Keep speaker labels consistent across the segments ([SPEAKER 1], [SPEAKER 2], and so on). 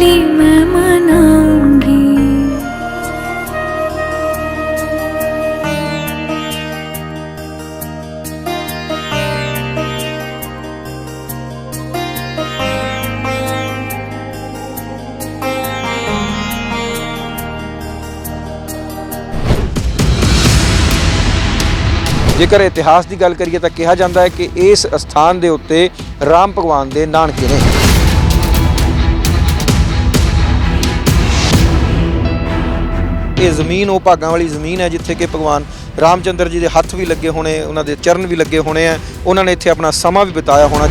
[SPEAKER 1] जला के दिवाली मैं मनाऊंगी
[SPEAKER 2] ਜੇਕਰ ਇਤਿਹਾਸ ਦੀ ਗੱਲ ਕਰੀਏ ਤਾਂ ਕਿਹਾ ਜਾਂਦਾ ਹੈ ਕਿ ਇਸ ਸਥਾਨ ਦੇ ਉੱਤੇ ਰਾਮ ਭਗਵਾਨ ਦੇ ਨਾਨਕੇ ਨੇ ਇਹ ਜ਼ਮੀਨ, ਉਹ ਭਾਗਾਂ ਵਾਲੀ ਜ਼ਮੀਨ ਹੈ ਜਿੱਥੇ ਕਿ ਭਗਵਾਨ ਰਾਮਚੰਦਰ ਜੀ ਦੇ ਹੱਥ ਵੀ ਲੱਗੇ ਹੋਣੇ, ਉਹਨਾਂ ਦੇ ਚਰਨ ਵੀ ਲੱਗੇ ਹੋਣੇ ਆ। ਉਹਨਾਂ ਨੇ ਇੱਥੇ ਆਪਣਾ ਸਮਾਂ ਵੀ ਬਿਤਾਇਆ ਹੋਣਾ।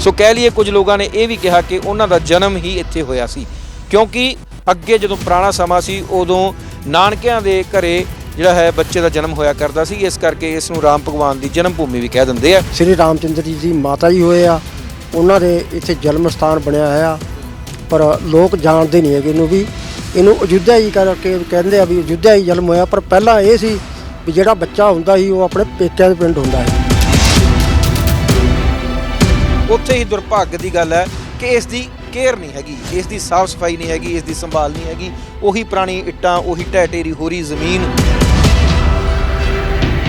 [SPEAKER 2] ਸੋ ਕਹਿ ਲਈਏ ਕੁਝ ਲੋਕਾਂ ਨੇ ਇਹ ਵੀ ਕਿਹਾ ਕਿ ਉਹਨਾਂ ਦਾ ਜਨਮ ਹੀ ਇੱਥੇ ਹੋਇਆ ਸੀ। ਕਿਉਂਕਿ ਅੱਗੇ ਜਦੋਂ ਪੁਰਾਣਾ ਸਮਾਂ ਸੀ, ਉਦੋਂ ਨਾਨਕਿਆਂ ਦੇ ਘਰੇ ਜਿਹੜਾ ਹੈ ਬੱਚੇ ਦਾ ਜਨਮ ਹੋਇਆ ਕਰਦਾ ਸੀ। ਇਸ ਕਰਕੇ ਇਸ ਨੂੰ ਰਾਮ ਭਗਵਾਨ ਦੀ ਜਨਮ ਭੂਮੀ ਵੀ ਕਹਿ ਦਿੰਦੇ ਆ।
[SPEAKER 3] ਸ੍ਰੀ ਰਾਮਚੰਦਰ ਜੀ ਦੀ ਮਾਤਾ ਜੀ ਹੋਏ ਆ। ਉਹਨਾਂ ਦੇ ਇੱਥੇ ਜਨਮ ਸਥਾਨ ਬਣਿਆ ਹੋਇਆ, ਪਰ ਲੋਕ ਜਾਣਦੇ ਨਹੀਂ ਹੈਗੇ ਇਹਨੂੰ ਵੀ। ਇਹਨੂੰ ਅਯੁੱਧਿਆ ਹੀ ਕਰਕੇ ਕਹਿੰਦੇ ਆ ਵੀ ਅਯੁੱਧਿਆ ਹੀ ਜਨਮ ਹੋਇਆ, ਪਰ ਪਹਿਲਾਂ ਇਹ ਸੀ ਵੀ ਜਿਹੜਾ ਬੱਚਾ ਹੁੰਦਾ ਸੀ, ਉਹ ਆਪਣੇ ਪੇਕਿਆਂ ਦੇ ਪਿੰਡ ਹੁੰਦਾ ਸੀ।
[SPEAKER 2] ਉੱਥੇ ਹੀ ਦੁਰਭਾਗ ਦੀ ਗੱਲ ਹੈ ਕਿ ਇਸ ਦੀ ਕੇਅਰ ਨਹੀਂ ਹੈਗੀ, ਇਸ ਦੀ ਸਾਫ਼ ਸਫ਼ਾਈ ਨਹੀਂ ਹੈਗੀ, ਇਸ ਦੀ ਸੰਭਾਲ ਨਹੀਂ ਹੈਗੀ। ਉਹੀ ਪੁਰਾਣੀ ਇੱਟਾਂ, ਉਹੀ ਢਹਿ ਢੇਰੀ ਹੋ ਰਹੀ ਜ਼ਮੀਨ।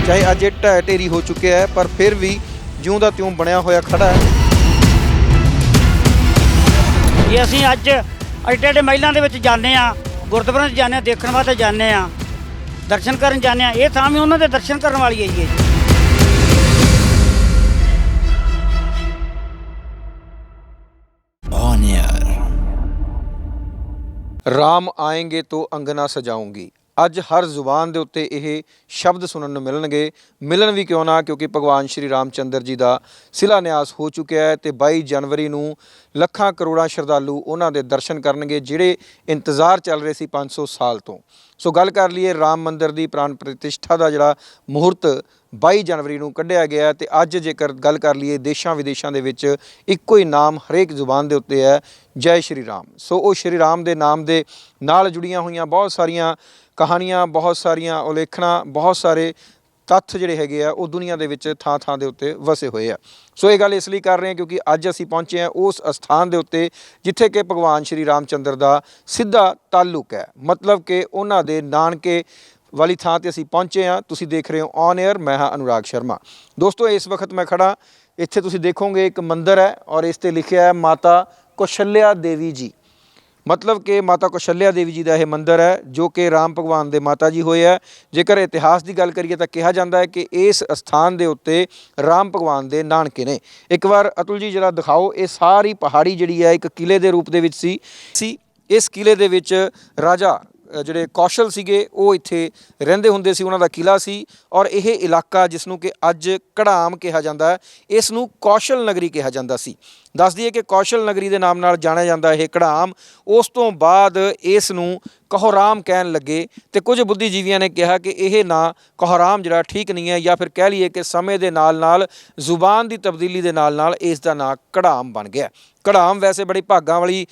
[SPEAKER 2] ਚਾਹੇ ਅੱਜ ਇਹ ਢਹਿ ਢੇਰੀ ਹੋ ਚੁੱਕਿਆ ਹੈ, ਪਰ ਫਿਰ ਵੀ ਜਿਉਂ ਦਾ ਤਿਉਂ ਬਣਿਆ ਹੋਇਆ ਖੜਾ ਹੈ।
[SPEAKER 4] ਇਹ ਅਸੀਂ ਅੱਜ ਐਡੇ ਐਡੇ ਮਹਿਲਾਂ ਦੇ ਵਿੱਚ ਜਾਂਦੇ ਆ ਗੁਰਦੁਆਰਿਆਂ 'ਚ ਜਾਂਦੇ ਆ ਦੇਖਣ ਵਾਸਤੇ ਜਾਂਦੇ ਆ ਦਰਸ਼ਨ ਕਰਨ ਜਾਂਦੇ ਆ ਇਹ ਥਾਂ ਵੀ ਉਹਨਾਂ ਦੇ ਦਰਸ਼ਨ ਕਰਨ ਵਾਲੀ ਹੈ ਜੀ ਇਹ।
[SPEAKER 2] ਰਾਮ ਆਏਂਗੇ ਤੋ ਅੰਗਨਾ ਸਜਾਉਂਗੀ ਅੱਜ ਹਰ ਜ਼ੁਬਾਨ ਦੇ ਉੱਤੇ ਇਹ ਸ਼ਬਦ ਸੁਣਨ ਨੂੰ ਮਿਲਣਗੇ। ਮਿਲਣ ਵੀ ਕਿਉਂ ਨਾ? ਕਿਉਂਕਿ ਭਗਵਾਨ ਸ਼੍ਰੀ ਰਾਮਚੰਦਰ ਜੀ ਦਾ ਸਿਲਾਨਿਆਸ ਹੋ ਚੁੱਕਿਆ ਹੈ ਤੇ 22 ਜਨਵਰੀ ਨੂੰ ਲੱਖਾਂ ਕਰੋੜਾਂ ਸ਼ਰਧਾਲੂ ਉਹਨਾਂ ਦੇ ਦਰਸ਼ਨ ਕਰਨਗੇ, ਜਿਹੜੇ ਇੰਤਜ਼ਾਰ ਚੱਲ ਰਹੇ ਸੀ 500 ਸਾਲ ਤੋਂ। ਸੋ ਗੱਲ ਕਰ ਲਈਏ, ਰਾਮ ਮੰਦਿਰ ਦੀ ਪ੍ਰਾਣ ਪ੍ਰਤਿਸ਼ਠਾ ਦਾ ਜਿਹੜਾ ਮੁਹੂਰਤ 22 ਜਨਵਰੀ ਨੂੰ ਕੱਢਿਆ ਗਿਆ ਹੈ ਤੇ ਅੱਜ ਜੇਕਰ ਗੱਲ ਕਰ ਲਈਏ ਦੇਸ਼ਾਂ ਵਿਦੇਸ਼ਾਂ ਦੇ ਵਿੱਚ, ਇੱਕੋ ਹੀ ਨਾਮ ਹਰੇਕ ਜ਼ੁਬਾਨ ਦੇ ਉੱਤੇ ਹੈ, ਜੈ ਸ਼੍ਰੀ ਰਾਮ। ਸੋ ਉਹ ਸ਼੍ਰੀ ਰਾਮ ਦੇ ਨਾਮ ਦੇ ਨਾਲ ਜੁੜੀਆਂ ਹੋਈਆਂ ਬਹੁਤ ਸਾਰੀਆਂ ਕਹਾਣੀਆਂ, ਬਹੁਤ ਸਾਰੀਆਂ, ਉਲੇਖਣਾ, ਬਹੁਤ ਸਾਰੇ ਤੱਥ ਜਿਹੜੇ ਹੈਗੇ ਆ, ਉਹ ਦੁਨੀਆ ਦੇ ਵਿੱਚ ਥਾਂ ਥਾਂ ਦੇ ਉੱਤੇ ਵਸੇ ਹੋਏ ਆ। ਸੋ ਇਹ ਗੱਲ ਇਸ ਲਈ ਕਰ ਰਹੇ ਹਾਂ ਕਿਉਂਕਿ ਅੱਜ ਅਸੀਂ ਪਹੁੰਚੇ ਹਾਂ ਉਸ ਅਸਥਾਨ ਦੇ ਉੱਤੇ ਜਿੱਥੇ ਕਿ ਭਗਵਾਨ ਸ਼੍ਰੀ ਰਾਮਚੰਦਰ ਦਾ ਸਿੱਧਾ ਤਾਲੁਕ ਹੈ। ਮਤਲਬ ਕਿ ਉਹਨਾਂ ਦੇ ਨਾਨਕੇ ਵਾਲੀ ਥਾਂ ਤੇ ਅਸੀਂ ਪਹੁੰਚੇ ਹਾਂ। ਤੁਸੀਂ ਦੇਖ ਰਹੇ ਹੋ ਔਨ 에ਅਰ ਮੈਂ ਹਾਂ ਅਨੁਰਾਗ ਸ਼ਰਮਾ। ਦੋਸਤੋ, ਇਸ ਵਕਤ ਮੈਂ ਖੜਾ ਇੱਥੇ ਤੁਸੀਂ ਦੇਖੋਗੇ ਇੱਕ ਮੰਦਿਰ ਹੈ ਔਰ ਇਸ ਤੇ ਲਿਖਿਆ ਹੈ ਮਾਤਾ ਕੌਸ਼ਲਿਆ ਦੇਵੀ ਜੀ। ਮਤਲਬ ਕਿ ਮਾਤਾ ਕੌਸ਼ਲਿਆ ਦੇਵੀ ਜੀ ਦਾ ਇਹ ਮੰਦਿਰ ਹੈ, ਜੋ ਕਿ ਰਾਮ ਭਗਵਾਨ ਦੇ ਮਾਤਾ ਜੀ ਹੋਏ ਹੈ। ਜੇਕਰ ਇਤਿਹਾਸ ਦੀ ਗੱਲ ਕਰੀਏ ਤਾਂ ਕਿਹਾ ਜਾਂਦਾ ਹੈ ਕਿ ਇਸ ਸਥਾਨ ਦੇ ਉੱਤੇ ਰਾਮ ਭਗਵਾਨ ਦੇ ਨਾਨਕੇ ਨੇ। ਇੱਕ ਵਾਰ ਅਤੁਲ ਜੀ ਜਰਾ ਦਿਖਾਓ, ਇਹ ਸਾਰੀ ਪਹਾੜੀ ਜਿਹੜੀ ਹੈ, ਇੱਕ ਕਿਲੇ ਦੇ ਰੂਪ ਦੇ ਵਿੱਚ ਸੀ। ਸੀ, ਇਸ ਕਿਲੇ ਦੇ ਵਿੱਚ ਰਾਜਾ ਜਿਹੜੇ ਕੌਸ਼ਲ ਸੀਗੇ, ਉਹ ਇੱਥੇ ਰਹਿੰਦੇ ਹੁੰਦੇ ਸੀ, ਉਹਨਾਂ ਦਾ ਕਿਲਾ ਸੀ ਔਰ ਇਹ ਇਲਾਕਾ ਜਿਸ ਨੂੰ ਕਿ ਅੱਜ ਕੜਾਮ ਕਿਹਾ ਜਾਂਦਾ ਹੈ ਇਸ ਨੂੰ ਕੌਸ਼ਲ ਨਗਰੀ ਕਿਹਾ ਜਾਂਦਾ ਸੀ। ਦੱਸ ਦਈਏ ਕਿ ਕੌਸ਼ਲ ਨਗਰੀ ਦੇ ਨਾਮ ਨਾਲ ਜਾਣਿਆ ਜਾਂਦਾ ਇਹ ਕੜਾਮ ਉਸ ਤੋਂ ਬਾਅਦ ਇਸ ਨੂੰ ਕਹੋਰਾਮ ਕਹਿਣ ਲੱਗੇ ਤੇ ਕੁਝ ਬੁੱਧੀਜੀਵੀਆਂ ਨੇ ਕਿਹਾ ਕਿ ਇਹ ਨਾਂ ਕਹੋਰਾਮ ਜਿਹੜਾ ਠੀਕ ਨਹੀਂ ਹੈ ਜਾਂ ਫਿਰ ਕਹਿ ਲਈਏ ਕਿ ਸਮੇਂ ਦੇ ਨਾਲ ਨਾਲ ਜ਼ੁਬਾਨ ਦੀ ਤਬਦੀਲੀ ਦੇ ਨਾਲ ਨਾਲ ਇਸ ਦਾ ਨਾਂ ਕੜਾਮ ਬਣ ਗਿਆ। ਕੜਾਮ ਵੈਸੇ ਬੜੇ ਭਾਗਾਂ ਵਾਲੀ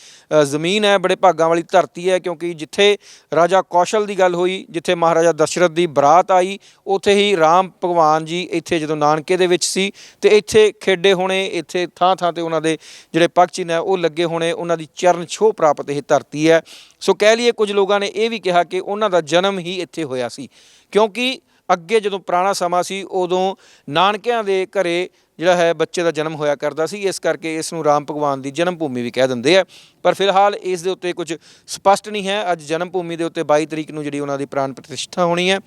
[SPEAKER 2] ਜ਼ਮੀਨ ਹੈ, ਬੜੇ ਭਾਗਾਂ ਵਾਲੀ ਧਰਤੀ ਹੈ ਕਿਉਂਕਿ ਜਿੱਥੇ ਰਾਜਾ ਕੌਸ਼ਲ ਦੀ ਗੱਲ ਹੋਈ, ਜਿੱਥੇ ਮਹਾਰਾਜਾ ਦਸ਼ਰਥ ਦੀ ਬਰਾਤ ਆਈ, ਉੱਥੇ ਹੀ ਰਾਮ ਭਗਵਾਨ ਜੀ ਇੱਥੇ ਜਦੋਂ ਨਾਨਕੇ ਦੇ ਵਿੱਚ ਸੀ ਤੇ ਇੱਥੇ ਖੇਡੇ ਹੋਣੇ, ਇੱਥੇ ਥਾਂ ਥਾਂ ਤੇ ਉਹਨਾਂ ਦੇ ਜਿਹੜੇ ਪਗ ਚਿੰਨ੍ਹ ਹੈ, ਉਹ ਲੱਗੇ ਹੋਣੇ, ਉਹਨਾਂ ਦੀ ਚਰਨ ਛੋਹ ਪ੍ਰਾਪਤ ਇਹ ਧਰਤੀ ਹੈ। ਸੋ ਕਹਿ ਲਈਏ ਕੁਝ ਲੋਕਾਂ ਨੇ ਇਹ ਵੀ ਕਿਹਾ ਕਿ ਉਹਨਾਂ ਦਾ ਜਨਮ ਹੀ ਇੱਥੇ ਹੋਇਆ ਸੀ। ਕਿਉਂਕਿ ਅੱਗੇ ਜਦੋਂ ਪੁਰਾਣਾ ਸਮਾਂ ਸੀ, ਉਦੋਂ ਨਾਨਕਿਆਂ ਦੇ ਘਰੇ ਜਿਹੜਾ ਹੈ ਬੱਚੇ ਦਾ ਜਨਮ ਹੋਇਆ ਕਰਦਾ ਸੀ। ਇਸ ਕਰਕੇ ਇਸ ਨੂੰ ਰਾਮ ਭਗਵਾਨ ਦੀ ਜਨਮ ਭੂਮੀ ਵੀ ਕਹਿ ਦਿੰਦੇ ਆ। ਪਰ ਫਿਲਹਾਲ ਇਸ ਦੇ ਉੱਤੇ ਕੁਝ ਸਪਸ਼ਟ ਨਹੀਂ ਹੈ। ਅੱਜ ਜਨਮ ਭੂਮੀ ਦੇ ਉੱਤੇ 22 ਤਰੀਕ ਨੂੰ ਜਿਹੜੀ ਉਹਨਾਂ ਦੀ ਪ੍ਰਾਣ ਪ੍ਰਤਿਸ਼ਠਾ ਹੋਣੀ ਹੈ।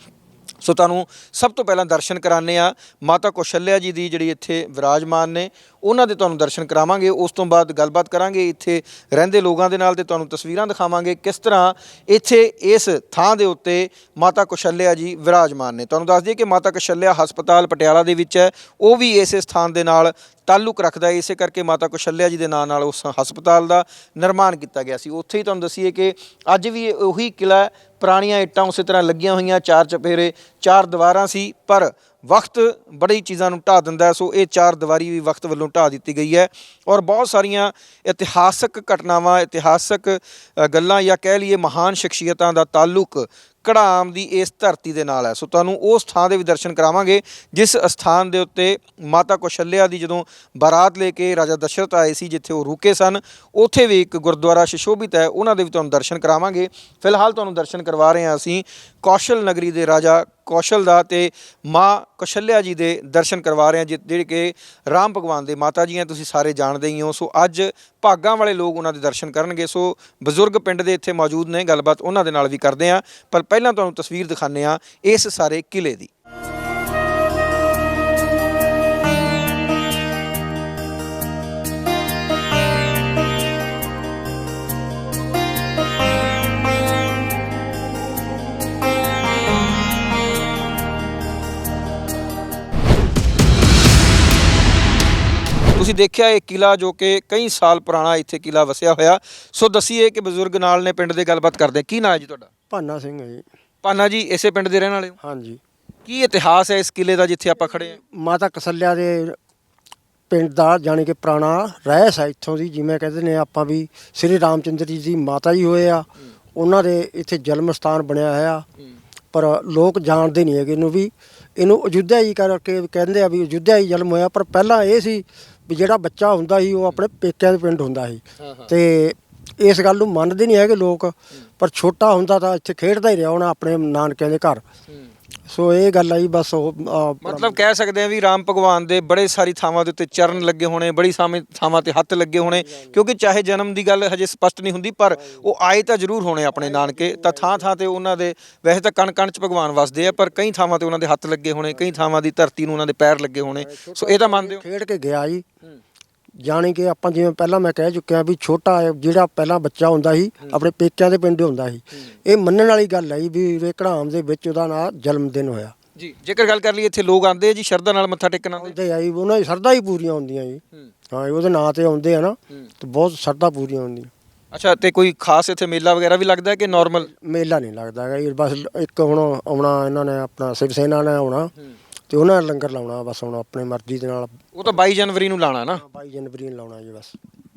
[SPEAKER 2] ਸੋ ਤੁਹਾਨੂੰ ਸਭ ਤੋਂ ਪਹਿਲਾਂ ਦਰਸ਼ਨ ਕਰਾਣੇ ਆ ਮਾਤਾ ਕੌਸ਼ਲਿਆ ਜੀ ਦੀ ਜਿਹੜੀ ਇੱਥੇ ਵਿਰਾਜਮਾਨ ਨੇ, ਉਹਨਾਂ ਦੇ ਤੁਹਾਨੂੰ ਦਰਸ਼ਨ ਕਰਾਵਾਂਗੇ। ਉਸ ਤੋਂ ਬਾਅਦ ਗੱਲਬਾਤ ਕਰਾਂਗੇ। ਇੱਥੇ ਰਹਿੰਦੇ ਲੋਕਾਂ ਦੇ ਨਾਲ ਤੇ ਤੁਹਾਨੂੰ ਤਸਵੀਰਾਂ ਦਿਖਾਵਾਂਗੇ ਕਿਸ ਤਰ੍ਹਾਂ ਇੱਥੇ ਇਸ ਥਾਂ ਦੇ ਉੱਤੇ ਮਾਤਾ ਕੌਸ਼ਲਿਆ ਜੀ ਵਿਰਾਜਮਾਨ ਨੇ। ਤੁਹਾਨੂੰ ਦੱਸ ਦਈਏ ਕਿ ਮਾਤਾ ਕੌਸ਼ਲਿਆ ਹਸਪਤਾਲ ਪਟਿਆਲਾ ਦੇ ਵਿੱਚ ਹੈ। ਉਹ ਵੀ ਇਸ ਸਥਾਨ ਦੇ ਨਾਲ ਤਾਲੁਕ ਰੱਖਦਾ ਹੈ। ਇਸੇ ਕਰਕੇ ਮਾਤਾ ਕੌਸ਼ਲਿਆ ਜੀ ਦੇ ਨਾਂ ਨਾਲ ਉਸ ਹਸਪਤਾਲ ਦਾ ਨਿਰਮਾਣ ਕੀਤਾ ਗਿਆ ਸੀ। ਉੱਥੇ ਹੀ ਤੁਹਾਨੂੰ ਦਸੀਏ ਕਿ ਅੱਜ ਵੀ ਉਹੀ ਕਿਲਾ ਪੁਰਾਣੀਆਂ ਇੱਟਾਂ ਉਸੇ ਤਰ੍ਹਾਂ ਲੱਗੀਆਂ ਹੋਈਆਂ, ਚਾਰ ਚਪੇਰੇ, ਚਾਰ ਦੀਵਾਰਾਂ ਸੀ, ਪਰ ਵਕਤ ਬੜੀ ਚੀਜ਼ਾਂ ਨੂੰ ਢਾ ਦਿੰਦਾ ਸੋ ਇਹ ਚਾਰ ਦੀਵਾਰੀ ਵੀ ਵਕਤ ਵੱਲੋਂ ਢਾ ਦਿੱਤੀ ਗਈ ਹੈ। ਔਰ ਬਹੁਤ ਸਾਰੀਆਂ ਇਤਿਹਾਸਕ ਘਟਨਾਵਾਂ, ਇਤਿਹਾਸਕ ਗੱਲਾਂ ਜਾਂ ਕਹਿ ਲਈਏ ਮਹਾਨ ਸ਼ਖਸੀਅਤਾਂ ਦਾ ਤਾਲੁਕ ਕੜਾਮ ਦੀ ਇਸ ਧਰਤੀ ਦੇ ਨਾਲ ਹੈ। ਸੋ ਤੁਹਾਨੂੰ ਉਸ ਥਾਂ ਦੇ ਵੀ ਦਰਸ਼ਨ ਕਰਾਵਾਂਗੇ, ਜਿਸ ਅਸਥਾਨ ਦੇ ਉੱਤੇ ਮਾਤਾ ਕੌਸ਼ਲਿਆ ਦੀ ਜਦੋਂ ਬਾਰਾਤ ਲੈ ਕੇ ਰਾਜਾ ਦਸ਼ਰਥ ਆਏ ਸੀ, ਜਿੱਥੇ ਉਹ ਰੁਕੇ ਸਨ, ਉੱਥੇ ਵੀ ਇੱਕ ਗੁਰਦੁਆਰਾ ਸ਼ਿਸ਼ੋਭਿਤ ਹੈ, ਉਹਨਾਂ ਦੇ ਵੀ ਤੁਹਾਨੂੰ ਦਰਸ਼ਨ ਕਰਾਵਾਂਗੇ। ਫਿਲਹਾਲ ਤੁਹਾਨੂੰ ਦਰਸ਼ਨ ਕਰਵਾ ਰਹੇ ਹਾਂ ਅਸੀਂ ਕੌਸ਼ਲ ਨਗਰੀ ਦੇ ਰਾਜਾ ਕੌਸ਼ਲ ਦਾ ਤੇ ਮਾਂ ਕੌਸ਼ਲਿਆ ਜੀ ਦੇ ਦਰਸ਼ਨ ਕਰਵਾ ਰਹੇ ਹਾਂ, ਜਿ- ਜਿਹੜੇ ਕਿ ਰਾਮ ਭਗਵਾਨ ਦੇ ਮਾਤਾ ਜੀ ਹੈ, ਤੁਸੀਂ ਸਾਰੇ ਜਾਣਦੇ ਹੀ ਹੋ। ਸੋ ਅੱਜ ਭਾਗਾਂ ਵਾਲੇ ਲੋਕ ਉਹਨਾਂ ਦੇ ਦਰਸ਼ਨ ਕਰਨਗੇ। ਸੋ ਬਜ਼ੁਰਗ ਪਿੰਡ ਦੇ ਇੱਥੇ ਮੌਜੂਦ ਨੇ, ਗੱਲਬਾਤ ਉਹਨਾਂ ਦੇ ਨਾਲ ਵੀ ਕਰਦੇ ਹਾਂ। ਪਰ ਪਹਿਲਾਂ ਤੁਹਾਨੂੰ ਤਸਵੀਰ ਦਿਖਾਉਂਦੇ ਹਾਂ ਇਸ ਸਾਰੇ ਕਿਲੇ ਦੀ। ਤੁਸੀਂ ਦੇਖਿਆ ਇਹ ਕਿਲਾ ਜੋ ਕਿ ਕਈ ਸਾਲ ਪੁਰਾਣਾ ਇੱਥੇ ਕਿਲਾ ਵਸਿਆ ਹੋਇਆ। ਸੋ ਦਸੀਏ ਕਿ ਬਜ਼ੁਰਗ ਨਾਲ ਨੇ ਪਿੰਡ ਦੇ ਗੱਲਬਾਤ ਕਰਦੇ ਕੀ ਨਾਂ ਹੈ ਜੀ ਤੁਹਾਡਾ?
[SPEAKER 3] ਭਾਨਾ ਸਿੰਘ ਹੈ ਜੀ।
[SPEAKER 2] ਪਾਨਾ ਜੀ ਇਸੇ ਪਿੰਡ ਦੇ ਰਹਿਣ ਵਾਲੇ ਹੋ?
[SPEAKER 3] ਹਾਂਜੀ।
[SPEAKER 2] ਕੀ ਇਤਿਹਾਸ ਹੈ ਇਸ ਕਿਲੇ ਦਾ ਜਿੱਥੇ ਆਪਾਂ ਖੜੇ ਹਾਂ?
[SPEAKER 3] ਮਾਤਾ ਕਸਲਿਆ ਦੇ ਪਿੰਡ ਦਾ ਜਾਣੀ ਕਿ ਪੁਰਾਣਾ ਰਹਿਸ ਹੈ ਇੱਥੋਂ ਦੀ ਜਿਵੇਂ ਕਹਿੰਦੇ ਨੇ ਆਪਾਂ ਵੀ ਸ੍ਰੀ ਰਾਮਚੰਦਰ ਜੀ ਦੀ ਮਾਤਾ ਜੀ ਹੋਏ ਆ। ਉਹਨਾਂ ਦੇ ਇੱਥੇ ਜਨਮ ਸਥਾਨ ਬਣਿਆ ਹੋਇਆ। ਪਰ ਲੋਕ ਜਾਣਦੇ ਨਹੀਂ ਹੈਗੇ ਇਹਨੂੰ ਵੀ। ਇਹਨੂੰ ਅਯੁੱਧਿਆ ਜੀ ਕਰਕੇ ਕਹਿੰਦੇ ਆ ਵੀ ਅਯੁੱਧਿਆ ਹੀ ਜਨਮ ਹੋਇਆ। ਪਰ ਪਹਿਲਾਂ ਇਹ ਸੀ ਵੀ ਜਿਹੜਾ ਬੱਚਾ ਹੁੰਦਾ ਸੀ ਉਹ ਆਪਣੇ ਪੇਕਿਆਂ ਦੇ ਪਿੰਡ ਹੁੰਦਾ ਸੀ। ਤੇ ਇਸ ਗੱਲ ਨੂੰ ਮੰਨਦੇ ਨਹੀਂ ਹੈਗੇ ਲੋਕ ਪਰ ਛੋਟਾ ਹੁੰਦਾ ਤਾਂ ਇੱਥੇ ਖੇਡਦਾ ਹੀ ਰਿਹਾ ਹੋਣਾ ਆਪਣੇ ਨਾਨਕਿਆਂ ਦੇ ਘਰ। ਸੋ ਇਹ ਗੱਲ ਆਈ ਬਸ ਉਹ ਅਹ,
[SPEAKER 2] ਮਤਲਬ ਕਹਿ ਸਕਦੇ ਆ ਵੀ ਰਾਮ ਭਗਵਾਨ ਦੇ ਬੜੇ ਸਾਰੀ ਥਾਵਾਂ ਦੇ ਉੱਤੇ ਚਰਨ ਲੱਗੇ ਹੋਣੇ ਬੜੀ ਸਾਵੇਂ ਥਾਵਾਂ ਤੇ ਹੱਥ ਲੱਗੇ ਹੋਣੇ ਕਿਉਂਕਿ ਚਾਹੇ ਜਨਮ ਦੀ ਗੱਲ ਹਜੇ ਸਪਸ਼ਟ ਨਹੀਂ ਹੁੰਦੀ ਪਰ ਉਹ ਆਏ ਤਾਂ ਜ਼ਰੂਰ ਹੋਣੇ ਆਪਣੇ ਨਾਨਕੇ। ਤਾਂ ਥਾਂ ਥਾਂ ਤੇ ਉਹਨਾਂ ਦੇ ਵੈਸੇ ਤਾਂ ਕਣ ਕਣ ਚ ਭਗਵਾਨ ਵਸਦੇ ਆ ਪਰ ਕਈ ਥਾਵਾਂ ਤੇ ਉਹਨਾਂ ਦੇ ਹੱਥ ਲੱਗੇ ਹੋਣੇ ਕਈ ਥਾਵਾਂ ਦੀ ਧਰਤੀ ਨੂੰ ਉਹਨਾਂ ਦੇ ਪੈਰ ਲੱਗੇ ਹੋਣੇ। ਸੋ ਇਹ ਤਾਂ ਮੰਨਦੇ ਹੋ।
[SPEAKER 3] ਖੇਡ ਕੇ ਗਿਆ ਜੀ। ਜਾਣੀ ਕਿ ਆਪਾਂ ਜਿਵੇਂ ਪਹਿਲਾਂ ਮੈਂ ਕਹਿ ਚੁੱਕਿਆ ਵੀ ਛੋਟਾ ਜਿਹੜਾ ਪਹਿਲਾਂ ਬੱਚਾ ਹੁੰਦਾ ਸੀ ਆਪਣੇ ਪੇਕਿਆਂ ਦੇ ਪਿੰਡ ਹੁੰਦਾ ਸੀ। ਇਹ ਮੰਨਣ ਵਾਲੀ ਗੱਲ ਹੈ ਵੀ ਉਰੇ ਘੜਾਮ ਦੇ ਵਿੱਚ ਉਹਦਾ ਨਾਂ ਜਨਮ ਦਿਨ ਹੋਇਆ।
[SPEAKER 2] ਜੀ ਜੇਕਰ ਗੱਲ ਕਰ ਲਈਏ ਇੱਥੇ ਲੋਕ ਆਉਂਦੇ ਆ ਜੀ ਸ਼ਰਧਾ ਨਾਲ ਮੱਥਾ ਟੇਕਣ ਆਉਂਦੇ
[SPEAKER 3] ਆਉਂਦੇ ਆ ਜੀ ਉਹਨਾਂ ਦੀ ਸਰਦਾ ਹੀ ਪੂਰੀਆਂ ਹੁੰਦੀਆਂ ਜੀ। ਹਾਂ। ਜੀ, ਉਹਦੇ ਨਾਂ ਤੇ ਆਉਂਦੇ ਆ ਨਾ ਤੇ ਬਹੁਤ ਸਰਦਾ ਪੂਰੀਆਂ ਹੁੰਦੀਆਂ।
[SPEAKER 2] ਅੱਛਾ ਤੇ ਕੋਈ ਖਾਸ ਇੱਥੇ ਮੇਲਾ ਵਗੈਰਾ ਵੀ ਲੱਗਦਾ ਹੈ ਕਿ ਨਾਰਮਲ
[SPEAKER 3] ਮੇਲਾ ਨਹੀਂ ਲੱਗਦਾ ਹੈਗਾ ਜੀ ਬਸ ਇੱਕ ਹੁਣ ਆਉਣਾ ਇਹਨਾਂ ਨੇ ਆਪਣਾ ਸ਼ਿਵ ਸੈਨਾ ਨੇ ਆਉਣਾ। ਤੇ ਉਹਨਾਂ ਨੇ ਲੰਗਰ ਲਾਉਣਾ ਬਸ ਹੁਣ ਆਪਣੀ ਮਰਜ਼ੀ ਦੇ ਨਾਲ।
[SPEAKER 2] ਉਹ ਤਾਂ 22 ਜਨਵਰੀ ਨੂੰ ਲਾਣਾ ਨਾ।
[SPEAKER 3] 22 ਜਨਵਰੀ ਨੂੰ ਲਾਉਣਾ ਜੀ ਬਸ।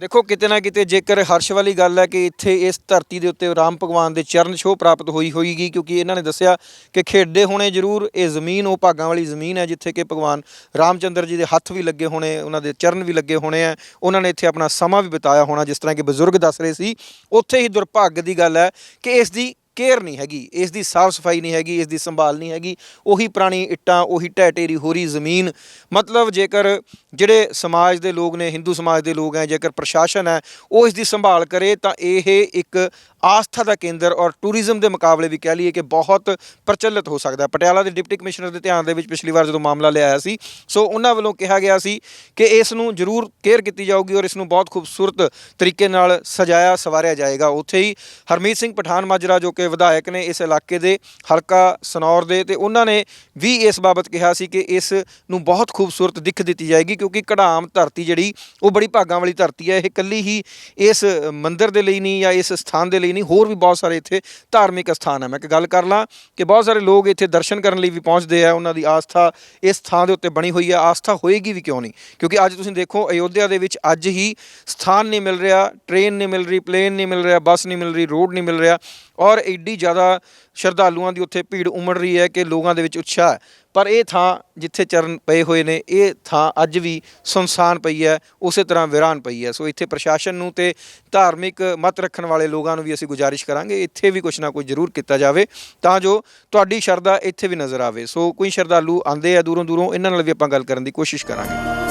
[SPEAKER 2] ਦੇਖੋ ਕਿਤੇ ਨਾ ਕਿਤੇ ਜੇਕਰ ਹਰਸ਼ ਵਾਲੀ ਗੱਲ ਹੈ ਕਿ ਇੱਥੇ ਇਸ ਧਰਤੀ ਦੇ ਉੱਤੇ ਰਾਮ ਭਗਵਾਨ ਦੇ ਚਰਨ ਛੋਹ ਪ੍ਰਾਪਤ ਹੋਈ ਹੋਈਗੀ ਕਿਉਂਕਿ ਇਹਨਾਂ ਨੇ ਦੱਸਿਆ ਕਿ ਖੇਡਦੇ ਹੋਣੇ ਜ਼ਰੂਰ ਇਹ ਜ਼ਮੀਨ ਉਹ ਭਾਗਾਂ ਵਾਲੀ ਜ਼ਮੀਨ ਹੈ ਜਿੱਥੇ ਕਿ ਭਗਵਾਨ ਰਾਮਚੰਦਰ ਜੀ ਦੇ ਹੱਥ ਵੀ ਲੱਗੇ ਹੋਣੇ ਉਹਨਾਂ ਦੇ ਚਰਨ ਵੀ ਲੱਗੇ ਹੋਣੇ ਆ। ਉਹਨਾਂ ਨੇ ਇੱਥੇ ਆਪਣਾ ਸਮਾਂ ਵੀ ਬਿਤਾਇਆ ਹੋਣਾ ਜਿਸ ਤਰ੍ਹਾਂ ਕਿ ਬਜ਼ੁਰਗ ਦੱਸ ਰਹੇ ਸੀ। ਉੱਥੇ ਹੀ ਦੁਰਭਾਗ ਦੀ ਗੱਲ ਹੈ ਕਿ ਇਸ ਦੀ ਕੇਅਰ ਨਹੀਂ ਹੈਗੀ ਇਸ ਦੀ ਸਾਫ਼ ਸਫ਼ਾਈ ਨਹੀਂ ਹੈਗੀ ਇਸ ਦੀ ਸੰਭਾਲ ਨਹੀਂ ਹੈਗੀ, ਉਹੀ ਪੁਰਾਣੀ ਇੱਟਾਂ, ਉਹੀ ਢਹਿ ਢੇਰੀ, ਹੋਰੀ ਜ਼ਮੀਨ। ਮਤਲਬ ਜੇਕਰ ਜਿਹੜੇ ਸਮਾਜ ਦੇ ਲੋਕ ਨੇ, ਹਿੰਦੂ ਸਮਾਜ ਦੇ ਲੋਕ ਹੈ, ਜੇਕਰ ਪ੍ਰਸ਼ਾਸਨ ਹੈ, ਉਹ ਇਸ ਦੀ ਸੰਭਾਲ ਕਰੇ, ਤਾਂ ਇਹ ਇੱਕ ਆਸਥਾ ਦਾ ਕੇਂਦਰ ਔਰ ਟੂਰਿਜ਼ਮ ਦੇ ਮੁਕਾਬਲੇ ਵੀ ਕਹਿ ਲਈਏ ਕਿ ਬਹੁਤ ਪ੍ਰਚਲਿਤ ਹੋ ਸਕਦਾ ਹੈ। ਪਟਿਆਲਾ ਦੇ ਡਿਪਟੀ ਕਮਿਸ਼ਨਰ ਦੇ ਧਿਆਨ ਦੇ ਵਿੱਚ ਪਿਛਲੀ ਵਾਰ ਜਦੋਂ ਮਾਮਲਾ ਲਿਆਇਆ ਸੀ, ਸੋ ਉਹਨਾਂ ਵੱਲੋਂ ਕਿਹਾ ਗਿਆ ਸੀ ਕਿ ਇਸ ਨੂੰ ਜ਼ਰੂਰ ਕੇਅਰ ਕੀਤੀ ਜਾਊਗੀ ਔਰ ਇਸ ਨੂੰ ਬਹੁਤ ਖੂਬਸੂਰਤ ਤਰੀਕੇ ਨਾਲ ਸਜਾਇਆ, ਸਵਾਰਿਆ ਜਾਏਗਾ। ਉੱਥੇ ਹੀ ਹਰਮੀਤ ਸਿੰਘ ਪਠਾਨ ਮਾਜਰਾ ਜੋ ਕਿ ਵਿਧਾਇਕ ਨੇ ਇਸ ਇਲਾਕੇ ਦੇ ਹਲਕਾ ਸਨੌਰ ਦੇ ਤੇ ਉਹਨਾਂ ਨੇ ਵੀ ਇਸ ਬਾਬਤ ਕਿਹਾ ਸੀ ਕਿ ਇਸ ਨੂੰ ਬਹੁਤ ਖੂਬਸੂਰਤ ਦਿੱਖ ਦਿੱਤੀ ਜਾਏਗੀ ਕਿਉਂਕਿ ਕਢਾਮ ਧਰਤੀ ਜਿਹੜੀ, ਉਹ ਬੜੀ ਭਾਗਾਂ ਵਾਲੀ ਧਰਤੀ ਹੈ। ਇਹ ਇਕੱਲੀ ਹੀ ਇਸ ਮੰਦਿਰ ਦੇ ਲਈ ਨਹੀਂ ਜਾਂ ਇਸ ਸਥਾਨ ਦੇ ਲਈ ਨਹੀਂ, ਹੋਰ ਵੀ ਬਹੁਤ ਸਾਰੇ ਇੱਥੇ ਧਾਰਮਿਕ ਸਥਾਨ ਹੈ। ਮੈਂ ਇੱਕ ਗੱਲ ਕਰ ਲਾਂ ਕਿ ਬਹੁਤ ਸਾਰੇ ਲੋਕ ਇੱਥੇ ਦਰਸ਼ਨ ਕਰਨ ਲਈ ਵੀ ਪਹੁੰਚਦੇ ਆ। ਉਹਨਾਂ ਦੀ ਆਸਥਾ ਇਸ ਥਾਂ ਦੇ ਉੱਤੇ ਬਣੀ ਹੋਈ ਹੈ। ਆਸਥਾ ਹੋਏਗੀ ਵੀ ਕਿਉਂ ਨਹੀਂ? ਕਿਉਂਕਿ ਅੱਜ ਤੁਸੀਂ ਦੇਖੋ, ਅਯੋਧਿਆ ਦੇ ਵਿੱਚ ਅੱਜ ਹੀ ਸਥਾਨ ਨਹੀਂ ਮਿਲ ਰਿਹਾ, ਟ੍ਰੇਨ ਨਹੀਂ ਮਿਲ ਰਹੀ, ਪਲੇਨ ਨਹੀਂ ਮਿਲ ਰਿਹਾ, ਬੱਸ ਨਹੀਂ ਮਿਲ ਰਹੀ, ਰੋਡ ਨਹੀਂ ਮਿਲ ਰਿਹਾ ਔਰ ਐਡੀ ਜ਼ਿਆਦਾ ਸ਼ਰਧਾਲੂਆਂ ਦੀ ਉੱਥੇ ਭੀੜ ਉਮੜ ਰਹੀ ਹੈ ਕਿ ਲੋਕਾਂ ਦੇ ਵਿੱਚ ਉਤਸ਼ਾਹ ਹੈ। ਪਰ ਇਹ ਥਾਂ ਜਿੱਥੇ ਚਰਨ ਪਏ ਹੋਏ ਨੇ, ਇਹ ਥਾਂ ਅੱਜ ਵੀ ਸੁਨਸਾਨ ਪਈ ਹੈ, ਉਸੇ ਤਰ੍ਹਾਂ ਵਿਰਾਨ ਪਈ ਹੈ। ਸੋ ਇੱਥੇ ਪ੍ਰਸ਼ਾਸਨ ਨੂੰ ਤੇ ਧਾਰਮਿਕ ਮਤ ਰੱਖਣ ਵਾਲੇ ਲੋਕਾਂ ਨੂੰ ਵੀ ਅਸੀਂ ਗੁਜ਼ਾਰਿਸ਼ ਕਰਾਂਗੇ, ਇੱਥੇ ਵੀ ਕੁਝ ਨਾ ਕੁਝ ਜ਼ਰੂਰ ਕੀਤਾ ਜਾਵੇ, ਤਾਂ ਜੋ ਤੁਹਾਡੀ ਸ਼ਰਧਾ ਇੱਥੇ ਵੀ ਨਜ਼ਰ ਆਵੇ। ਸੋ ਕੋਈ ਸ਼ਰਧਾਲੂ ਆਂਦੇ ਆ ਦੂਰੋਂ ਦੂਰੋਂ ਇਹਨਾਂ ਨਾਲ ਵੀ ਆਪਾਂ ਗੱਲ ਕਰਨ ਦੀ ਕੋਸ਼ਿਸ਼ ਕਰਾਂਗੇ।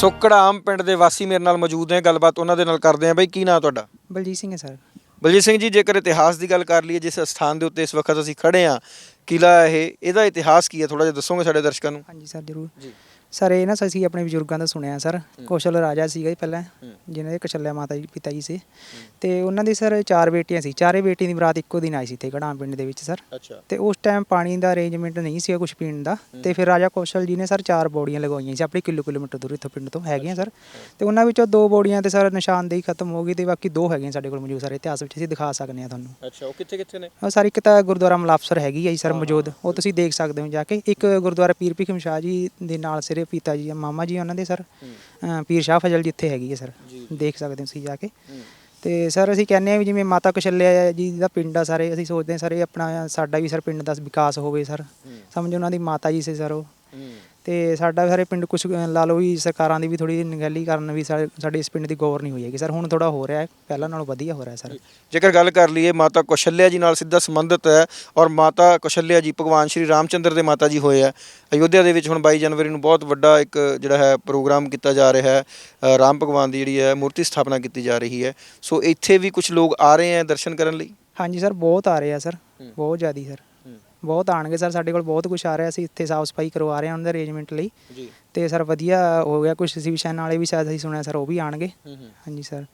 [SPEAKER 2] ਸੋ ਕੜਾਮ ਪਿੰਡ ਦੇ ਵਾਸੀ ਮੇਰੇ ਨਾਲ ਮੌਜੂਦ ਨੇ ਗੱਲਬਾਤ ਉਹਨਾਂ ਦੇ ਨਾਲ ਕਰਦੇ ਆਂ ਬਈ ਕੀ ਨਾਂ ਤੁਹਾਡਾ?
[SPEAKER 5] ਬਲਜੀਤ ਸਿੰਘ ਹੈ ਸਰ।
[SPEAKER 2] ਬਲਜੀਤ ਸਿੰਘ ਜੀ ਜੇਕਰ ਇਤਿਹਾਸ ਦੀ ਗੱਲ ਕਰ ਲਈਏ ਜਿਸ ਸਥਾਨ ਦੇ ਉੱਤੇ ਇਸ ਵਕਤ ਅਸੀਂ ਖੜੇ ਆਂ ਕਿਲਾ ਇਹ ਇਹਦਾ ਇਤਿਹਾਸ ਕੀ ਹੈ? ਥੋੜਾ ਜਿਹਾ ਦੱਸੋਗੇ ਸਾਡੇ ਦਰਸ਼ਕਾਂ ਨੂੰ?
[SPEAKER 5] ਹਾਂਜੀ ਸਰ ਜ਼ਰੂਰ।
[SPEAKER 2] ਜੀ।
[SPEAKER 5] ਸਰ ਇਹ ਨਾ ਅਸੀਂ ਆਪਣੇ ਬਜ਼ੁਰਗਾਂ ਤੋਂ ਸੁਣਿਆ ਸਰ। ਕੌਸ਼ਲ ਰਾਜਾ ਸੀਗਾ ਜੀ ਪਹਿਲਾਂ ਜਿਨ੍ਹਾਂ ਦੇ ਕਸ਼ਲਿਆ ਮਾਤਾ ਜੀ ਪਿਤਾ ਜੀ ਸੀ। ਤੇ ਉਹਨਾਂ ਦੀ ਸਰ ਚਾਰ ਬੇਟੀਆਂ ਸੀ। ਚਾਰੇ ਬੇਟੀਆਂ ਦੀ ਬਰਾਤ ਇੱਕੋ ਦਿਨ ਆਈ ਸੀ ਇੱਥੇ ਘੜਾਮ ਪਿੰਡ ਦੇ ਵਿੱਚ ਸਰ। ਤੇ ਉਸ ਟਾਈਮ ਪਾਣੀ ਦਾ ਅਰੇਂਜਮੈਂਟ ਨਹੀਂ ਸੀਗਾ ਕੁਝ ਪੀਣ ਦਾ। ਤੇ ਫਿਰ ਰਾਜਾ ਕੌਸ਼ਲ ਜੀ ਨੇ ਸਰ ਚਾਰ ਬੋੜੀਆਂ ਲਗਵਾਈਆਂ ਸੀ ਆਪਣੇ ਕਿਲੋ ਕਿਲੋਮੀਟਰ ਦੂਰ ਇੱਥੋਂ ਪਿੰਡ ਤੋਂ ਹੈਗੀਆਂ ਸਰ। ਤੇ ਉਹਨਾਂ ਵਿੱਚੋਂ ਦੋ ਬੋੜੀਆਂ ਤੇ ਸਰ ਨਿਸ਼ਾਨਦੇਹੀ ਖਤਮ ਹੋ ਗਈ ਤੇ ਬਾਕੀ ਦੋ ਹੈਗੀਆਂ ਸਾਡੇ ਕੋਲ ਮੌਜੂਦ ਸਰ ਇਤਿਹਾਸ ਵਿੱਚ ਅਸੀਂ ਦਿਖਾ ਸਕਦੇ ਹਾਂ ਤੁਹਾਨੂੰ।
[SPEAKER 2] ਅੱਛਾ ਉਹ ਕਿੱਥੇ ਕਿੱਥੇ ਨੇ?
[SPEAKER 5] ਉਹ ਸਰ ਇੱਕ ਤਾਂ ਗੁਰਦੁਆਰਾ ਮਲਾਪਸਰ ਹੈਗੀ ਹੈ ਜੀ ਸਰ ਮੌਜੂਦ ਉਹ ਤੁਸੀਂ ਦੇਖ ਸਕਦੇ ਹੋ ਜਾ ਕੇ। ਇੱਕ ਗੁਰਦੁਆਰਾ ਪੀਰ ਭੀਖਮ ਸ਼ਾਹ ਜੀ ਦੇ ਨਾਲ ਸਿਰੇ ਪਿਤਾ ਜੀ ਮਾਮਾ ਜੀ ਉਹਨਾਂ ਦੇ ਸਰ। ਅ, ਪੀਰ ਸ਼ਾਹ ਫਜ਼ਲ ਜਿੱਥੇ ਹੈਗੀ ਹੈ ਸਰ। ਦੇਖ ਸਕਦੇ ਹੋ ਤੁਸੀਂ ਜਾ ਕੇ। ਤੇ ਸਰ ਅਸੀਂ ਕਹਿੰਦੇ ਆ ਵੀ ਜਿਵੇਂ ਮਾਤਾ ਕਸ਼ਲਿਆ ਜੀ ਦਾ ਪਿੰਡ ਆ ਸਾਰੇ ਅਸੀਂ ਸੋਚਦੇ ਹਾਂ ਸਰ ਇਹ ਆਪਣਾ ਸਾਡਾ ਵੀ ਸਰ ਪਿੰਡ ਦਾ ਵਿਕਾਸ ਹੋਵੇ ਸਰ। ਸਮਝੋ ਉਹਨਾਂ ਦੀ ਮਾਤਾ ਜੀ ਸੀ ਸਰ ਉਹ। ਤੇ ਸਾਡਾ ਸਾਰੇ ਪਿੰਡ ਕੁਝ ਲਾ ਲਓ ਵੀ ਸਰਕਾਰਾਂ ਦੀ ਵੀ ਥੋੜੀ ਨਿਗਹਿਲੀ ਕਰਨ ਵੀ ਸਾ- ਸਾਡੇ ਇਸ ਪਿੰਡ ਦੀ ਗੌਰ ਨਹੀਂ ਹੋਈ ਹੈਗੀ ਸਰ ਹੁਣ ਥੋੜਾ ਹੋ ਰਿਹਾ ਹੈ ਪਹਿਲਾਂ ਨਾਲੋਂ ਵਧੀਆ ਹੋ ਰਿਹਾ ਸਰ।
[SPEAKER 2] ਜੇਕਰ ਗੱਲ ਕਰ ਲਈਏ ਮਾਤਾ ਕੌਸ਼ਲਿਆ ਜੀ ਨਾਲ ਸਿੱਧਾ ਸੰਬੰਧਿਤ ਹੈ ਔਰ ਮਾਤਾ ਕੌਸ਼ਲਿਆ ਜੀ ਭਗਵਾਨ ਸ਼੍ਰੀ ਰਾਮਚੰਦਰ ਦੇ ਮਾਤਾ ਜੀ ਹੋਏ ਆ ਅਯੋਧਿਆ ਦੇ ਵਿੱਚ ਹੁਣ 22 ਜਨਵਰੀ ਨੂੰ ਬਹੁਤ ਵੱਡਾ ਇੱਕ ਜਿਹੜਾ ਹੈ ਪ੍ਰੋਗਰਾਮ ਕੀਤਾ ਜਾ ਰਿਹਾ ਹੈ। ਅ, ਰਾਮ ਭਗਵਾਨ ਦੀ ਜਿਹੜੀ ਹੈ ਮੂਰਤੀ ਸਥਾਪਨਾ ਕੀਤੀ ਜਾ ਰਹੀ ਹੈ। ਸੋ ਇੱਥੇ ਵੀ ਕੁਝ ਲੋਕ ਆ ਰਹੇ ਹੈ ਦਰਸ਼ਨ ਕਰਨ ਲਈ?
[SPEAKER 5] ਹਾਂਜੀ ਸਰ ਬਹੁਤ ਆ ਰਹੇ ਆ ਸਰ ਬਹੁਤ ਜ਼ਿਆਦੀ ਸਰ। ਬਹੁਤ ਆਣਗੇ ਸਰ ਸਾਡੇ ਕੋਲ ਬਹੁਤ ਕੁਝ ਆ ਰਿਹਾ ਅਸੀਂ ਇੱਥੇ ਸਾਫ਼ ਸਫ਼ਾਈ ਕਰਵਾ ਰਹੇ ਹਾਂ ਉਹਨਾਂ ਦੇ ਅਰੇਂਜਮੈਂਟ ਲਈ।
[SPEAKER 2] ਜੀ।
[SPEAKER 5] ਤੇ ਸਰ ਵਧੀਆ ਹੋ ਗਿਆ ਕੁਝ ਸਿਵਸ਼ਨ ਵਾਲੇ ਵੀ ਸ਼ਾਇਦ ਅਸੀਂ ਸੁਣਿਆ ਸਰ ਉਹ ਵੀ ਆਣਗੇ ਹਾਂਜੀ ਸਰ।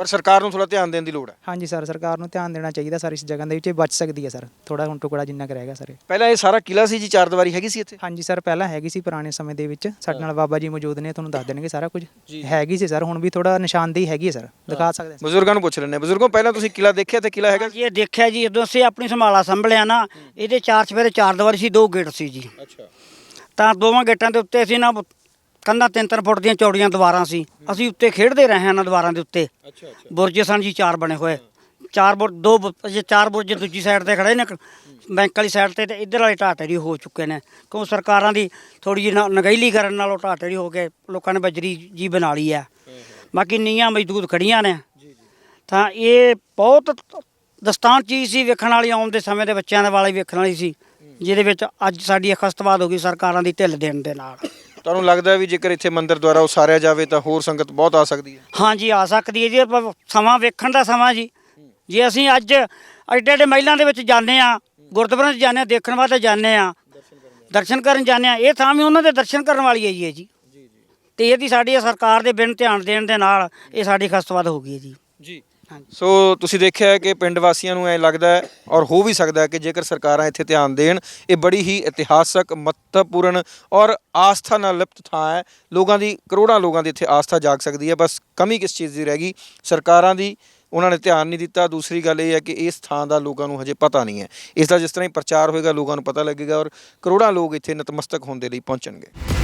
[SPEAKER 2] ਪਰ ਸਰਕਾਰ ਨੂੰ ਥੋੜਾ ਧਿਆਨ ਦੇਣ ਦੀ ਲੋੜ ਹੈ।
[SPEAKER 5] ਹਾਂਜੀ ਸਰ ਸਰਕਾਰ ਨੂੰ ਧਿਆਨ ਦੇਣਾ ਚਾਹੀਦਾ ਸਰ ਇਸ ਜਗ੍ਹਾ ਦੇ ਵਿੱਚ ਇਹ ਬਚ ਸਕਦੀ ਹੈ ਸਰ। ਥੋੜਾ ਹੁਣ ਟੁਕੜਾ ਜਿੰਨਾ ਕੁ ਰਹੇਗਾ ਸਰ ਇਹ।
[SPEAKER 2] ਪਹਿਲਾਂ ਇਹ ਸਾਰਾ ਕਿਲਾ ਸੀ ਜੀ ਚਾਰ ਦੀਵਾਰੀ ਹੈਗੀ ਸੀ ਇੱਥੇ?
[SPEAKER 5] ਹਾਂਜੀ ਸਰ ਪਹਿਲਾਂ ਹੈਗੀ ਸੀ ਪੁਰਾਣੇ ਸਮੇਂ ਦੇ ਵਿੱਚ। ਸਾਡੇ ਨਾਲ ਬਾਬਾ ਜੀ ਮੌਜੂਦ ਨੇ ਤੁਹਾਨੂੰ ਦੱਸ ਦੇਣਗੇ ਸਾਰਾ ਕੁਝ। ਹੈਗੀ ਸੀ ਸਰ ਹੁਣ ਵੀ ਥੋੜਾ ਨਿਸ਼ਾਨਦੇਹੀ ਹੈਗੀ ਹੈ ਸਰ। ਦਿਖਾ ਸਕਦੇ ਹਾਂ।
[SPEAKER 2] ਬਜ਼ੁਰਗਾਂ ਨੂੰ ਪੁੱਛ ਲੈਣੇ ਬਜ਼ੁਰਗੋਂ ਪਹਿਲਾਂ ਤੁਸੀਂ ਕਿਲਾ ਦੇਖਿਆ ਤੇ ਕਿਲਾ ਹੈਗਾ?
[SPEAKER 4] ਜੀ ਇਹ ਦੇਖਿਆ ਜੀ ਜਦੋਂ ਅਸੀਂ ਆਪਣੀ ਸੰਭਾਲਾ ਸੰਭਲਿਆ ਨਾ ਇਹਦੇ ਚਾਰ ਚਫੇਰੇ ਚਾਰ ਦੀਵਾਰੀ ਸੀ ਦੋ ਗੇਟ ਸੀ ਜੀ।
[SPEAKER 2] ਅੱਛਾ।
[SPEAKER 4] ਤਾਂ ਦੋਵਾਂ ਗੇਟਾਂ ਦੇ ਉੱਤੇ ਅਸੀਂ ਨਾ ਕੰਧਾਂ ਤਿੰਨ ਤਿੰਨ ਫੁੱਟ ਦੀਆਂ ਚੌੜੀਆਂ ਦੀਵਾਰਾਂ ਸੀ। ਅਸੀਂ ਉੱਤੇ ਖੇਡਦੇ ਰਹੇ ਹਾਂ ਇਹਨਾਂ ਦੀਵਾਰਾਂ ਦੇ ਉੱਤੇ।
[SPEAKER 2] ਅੱਛਾ ਅੱਛਾ।
[SPEAKER 4] ਬੁਰਜ ਸਨ ਜੀ ਚਾਰ ਬਣੇ ਹੋਏ। ਚਾਰ ਬੁਰ ਦੋ ਬੁ- ਜੇ ਚਾਰ ਬੁਰਜ ਦੂਜੀ ਸਾਈਡ ਤੇ ਖੜੇ ਨੇ ਕ- ਬੈਂਕ ਵਾਲੀ ਸਾਈਡ ਤੇ ਤੇ ਇੱਧਰ ਵਾਲੇ ਢਾਹ ਢੇਰੀ ਹੋ ਚੁੱਕੇ ਨੇ। ਕਿਉਂ ਸਰਕਾਰਾਂ ਦੀ ਥੋੜੀ ਜਿਹੀ ਨ- ਨਗੈਲੀ ਕਰਨ ਨਾਲੋਂ ਢਾਹ ਢੇਰੀ ਹੋ ਕੇ ਲੋਕਾਂ ਨੇ ਬਜਰੀ ਜੀ ਬਣਾ ਲਈ ਹੈ। ਬਾਕੀ ਨੀਆਂ ਮਜ਼ਦੂਰ ਖੜੀਆਂ ਨੇ। ਤਾਂ ਇਹ ਬਹੁਤ ਦਸਤਾਨ ਚੀਜ਼ ਸੀ ਵੇਖਣ ਵਾਲੀ ਆਉਣ ਦੇ ਸਮੇਂ ਦੇ ਬੱਚਿਆਂ ਦੇ ਵਾਲੀ ਵੇਖਣ ਵਾਲੀ ਸੀ। ਜਿਹਦੇ ਵਿੱਚ ਅੱਜ ਸਾਡੀ ਅਖਸਤਵਾਦ ਹੋ ਗਈ ਸਰਕਾਰਾਂ ਦੀ ਢਿੱਲ ਦੇਣ ਦੇ ਨਾਲ।
[SPEAKER 2] ਤੁਹਾਨੂੰ ਲੱਗਦਾ ਵੀ ਜੇਕਰ ਇੱਥੇ ਮੰਦਿਰ ਦੁਆਰਾ ਉਸਾਰਿਆ ਜਾਵੇ ਤਾਂ ਹੋਰ ਸੰਗਤ ਬਹੁਤ ਆ ਸਕਦੀ ਹੈ?
[SPEAKER 4] ਹਾਂਜੀ ਆ ਸਕਦੀ ਹੈ ਜੀ। ਪਰ ਸਮਾਂ ਵੇਖਣ ਦਾ ਸਮਾਂ ਜੀ। ਜੇ ਅਸੀਂ ਅੱਜ ਐਡੇ ਐਡੇ ਮਹਿਲਾਂ ਦੇ ਵਿੱਚ ਜਾਂਦੇ ਆ ਗੁਰਦੁਆਰਿਆਂ 'ਚ ਜਾਂਦੇ ਆ ਦੇਖਣ ਵਾਸਤੇ ਜਾਂਦੇ ਆ ਦਰਸ਼ਨ ਕਰਨ ਜਾਂਦੇ ਆ ਇਹ ਥਾਂ ਵੀ ਉਹਨਾਂ ਦੇ ਦਰਸ਼ਨ ਕਰਨ ਵਾਲੀ ਹੈ ਜੀ ਇਹ ਜੀ। ਤੇ ਇਹਦੀ ਸਾਡੀ ਸਰਕਾਰ ਦੇ ਬਿਨ ਧਿਆਨ ਦੇਣ ਦੇ ਨਾਲ ਇਹ ਸਾਡੀ ਖਸਤਵਾਦ ਹੋ ਗਈ ਹੈ ਜੀ।
[SPEAKER 2] ਜੀ। ਸੋ ਤੁਸੀਂ ਦੇਖਿਆ ਹੈ ਕਿ ਪਿੰਡ ਵਾਸੀਆਂ ਨੂੰ ਐ ਲੱਗਦਾ ਹੈ ਔਰ ਹੋ ਵੀ ਸਕਦਾ ਹੈ ਕਿ ਜੇਕਰ ਸਰਕਾਰਾਂ ਇੱਥੇ ਧਿਆਨ ਦੇਣ, ਇਹ ਬੜੀ ਹੀ ਇਤਿਹਾਸਕ, ਮਹੱਤਵਪੂਰਨ ਔਰ ਆਸਥਾ ਨਾਲ ਲਿਪਤ ਥਾਂ ਹੈ। ਲੋਕਾਂ ਦੀ, ਕਰੋੜਾਂ ਲੋਕਾਂ ਦੀ ਇੱਥੇ ਆਸਥਾ ਜਾਗ ਸਕਦੀ ਹੈ। ਬਸ ਕਮੀ ਕਿਸ ਚੀਜ਼ ਦੀ ਰਹਿ ਗਈ? ਸਰਕਾਰਾਂ ਦੀ, ਉਹਨਾਂ ਨੇ ਧਿਆਨ ਨਹੀਂ ਦਿੱਤਾ। ਦੂਸਰੀ ਗੱਲ ਇਹ ਹੈ ਕਿ ਇਸ ਥਾਂ ਦਾ ਲੋਕਾਂ ਨੂੰ ਹਜੇ ਪਤਾ ਨਹੀਂ ਹੈ। ਇਸ ਦਾ ਜਿਸ ਤਰ੍ਹਾਂ ਹੀ ਪ੍ਰਚਾਰ ਹੋਏਗਾ, ਲੋਕਾਂ ਨੂੰ ਪਤਾ ਲੱਗੇਗਾ ਔਰ ਕਰੋੜਾਂ ਲੋਕ ਇੱਥੇ ਨਤਮਸਤਕ ਹੋਣ ਦੇ ਲਈ ਪਹੁੰਚਣਗੇ।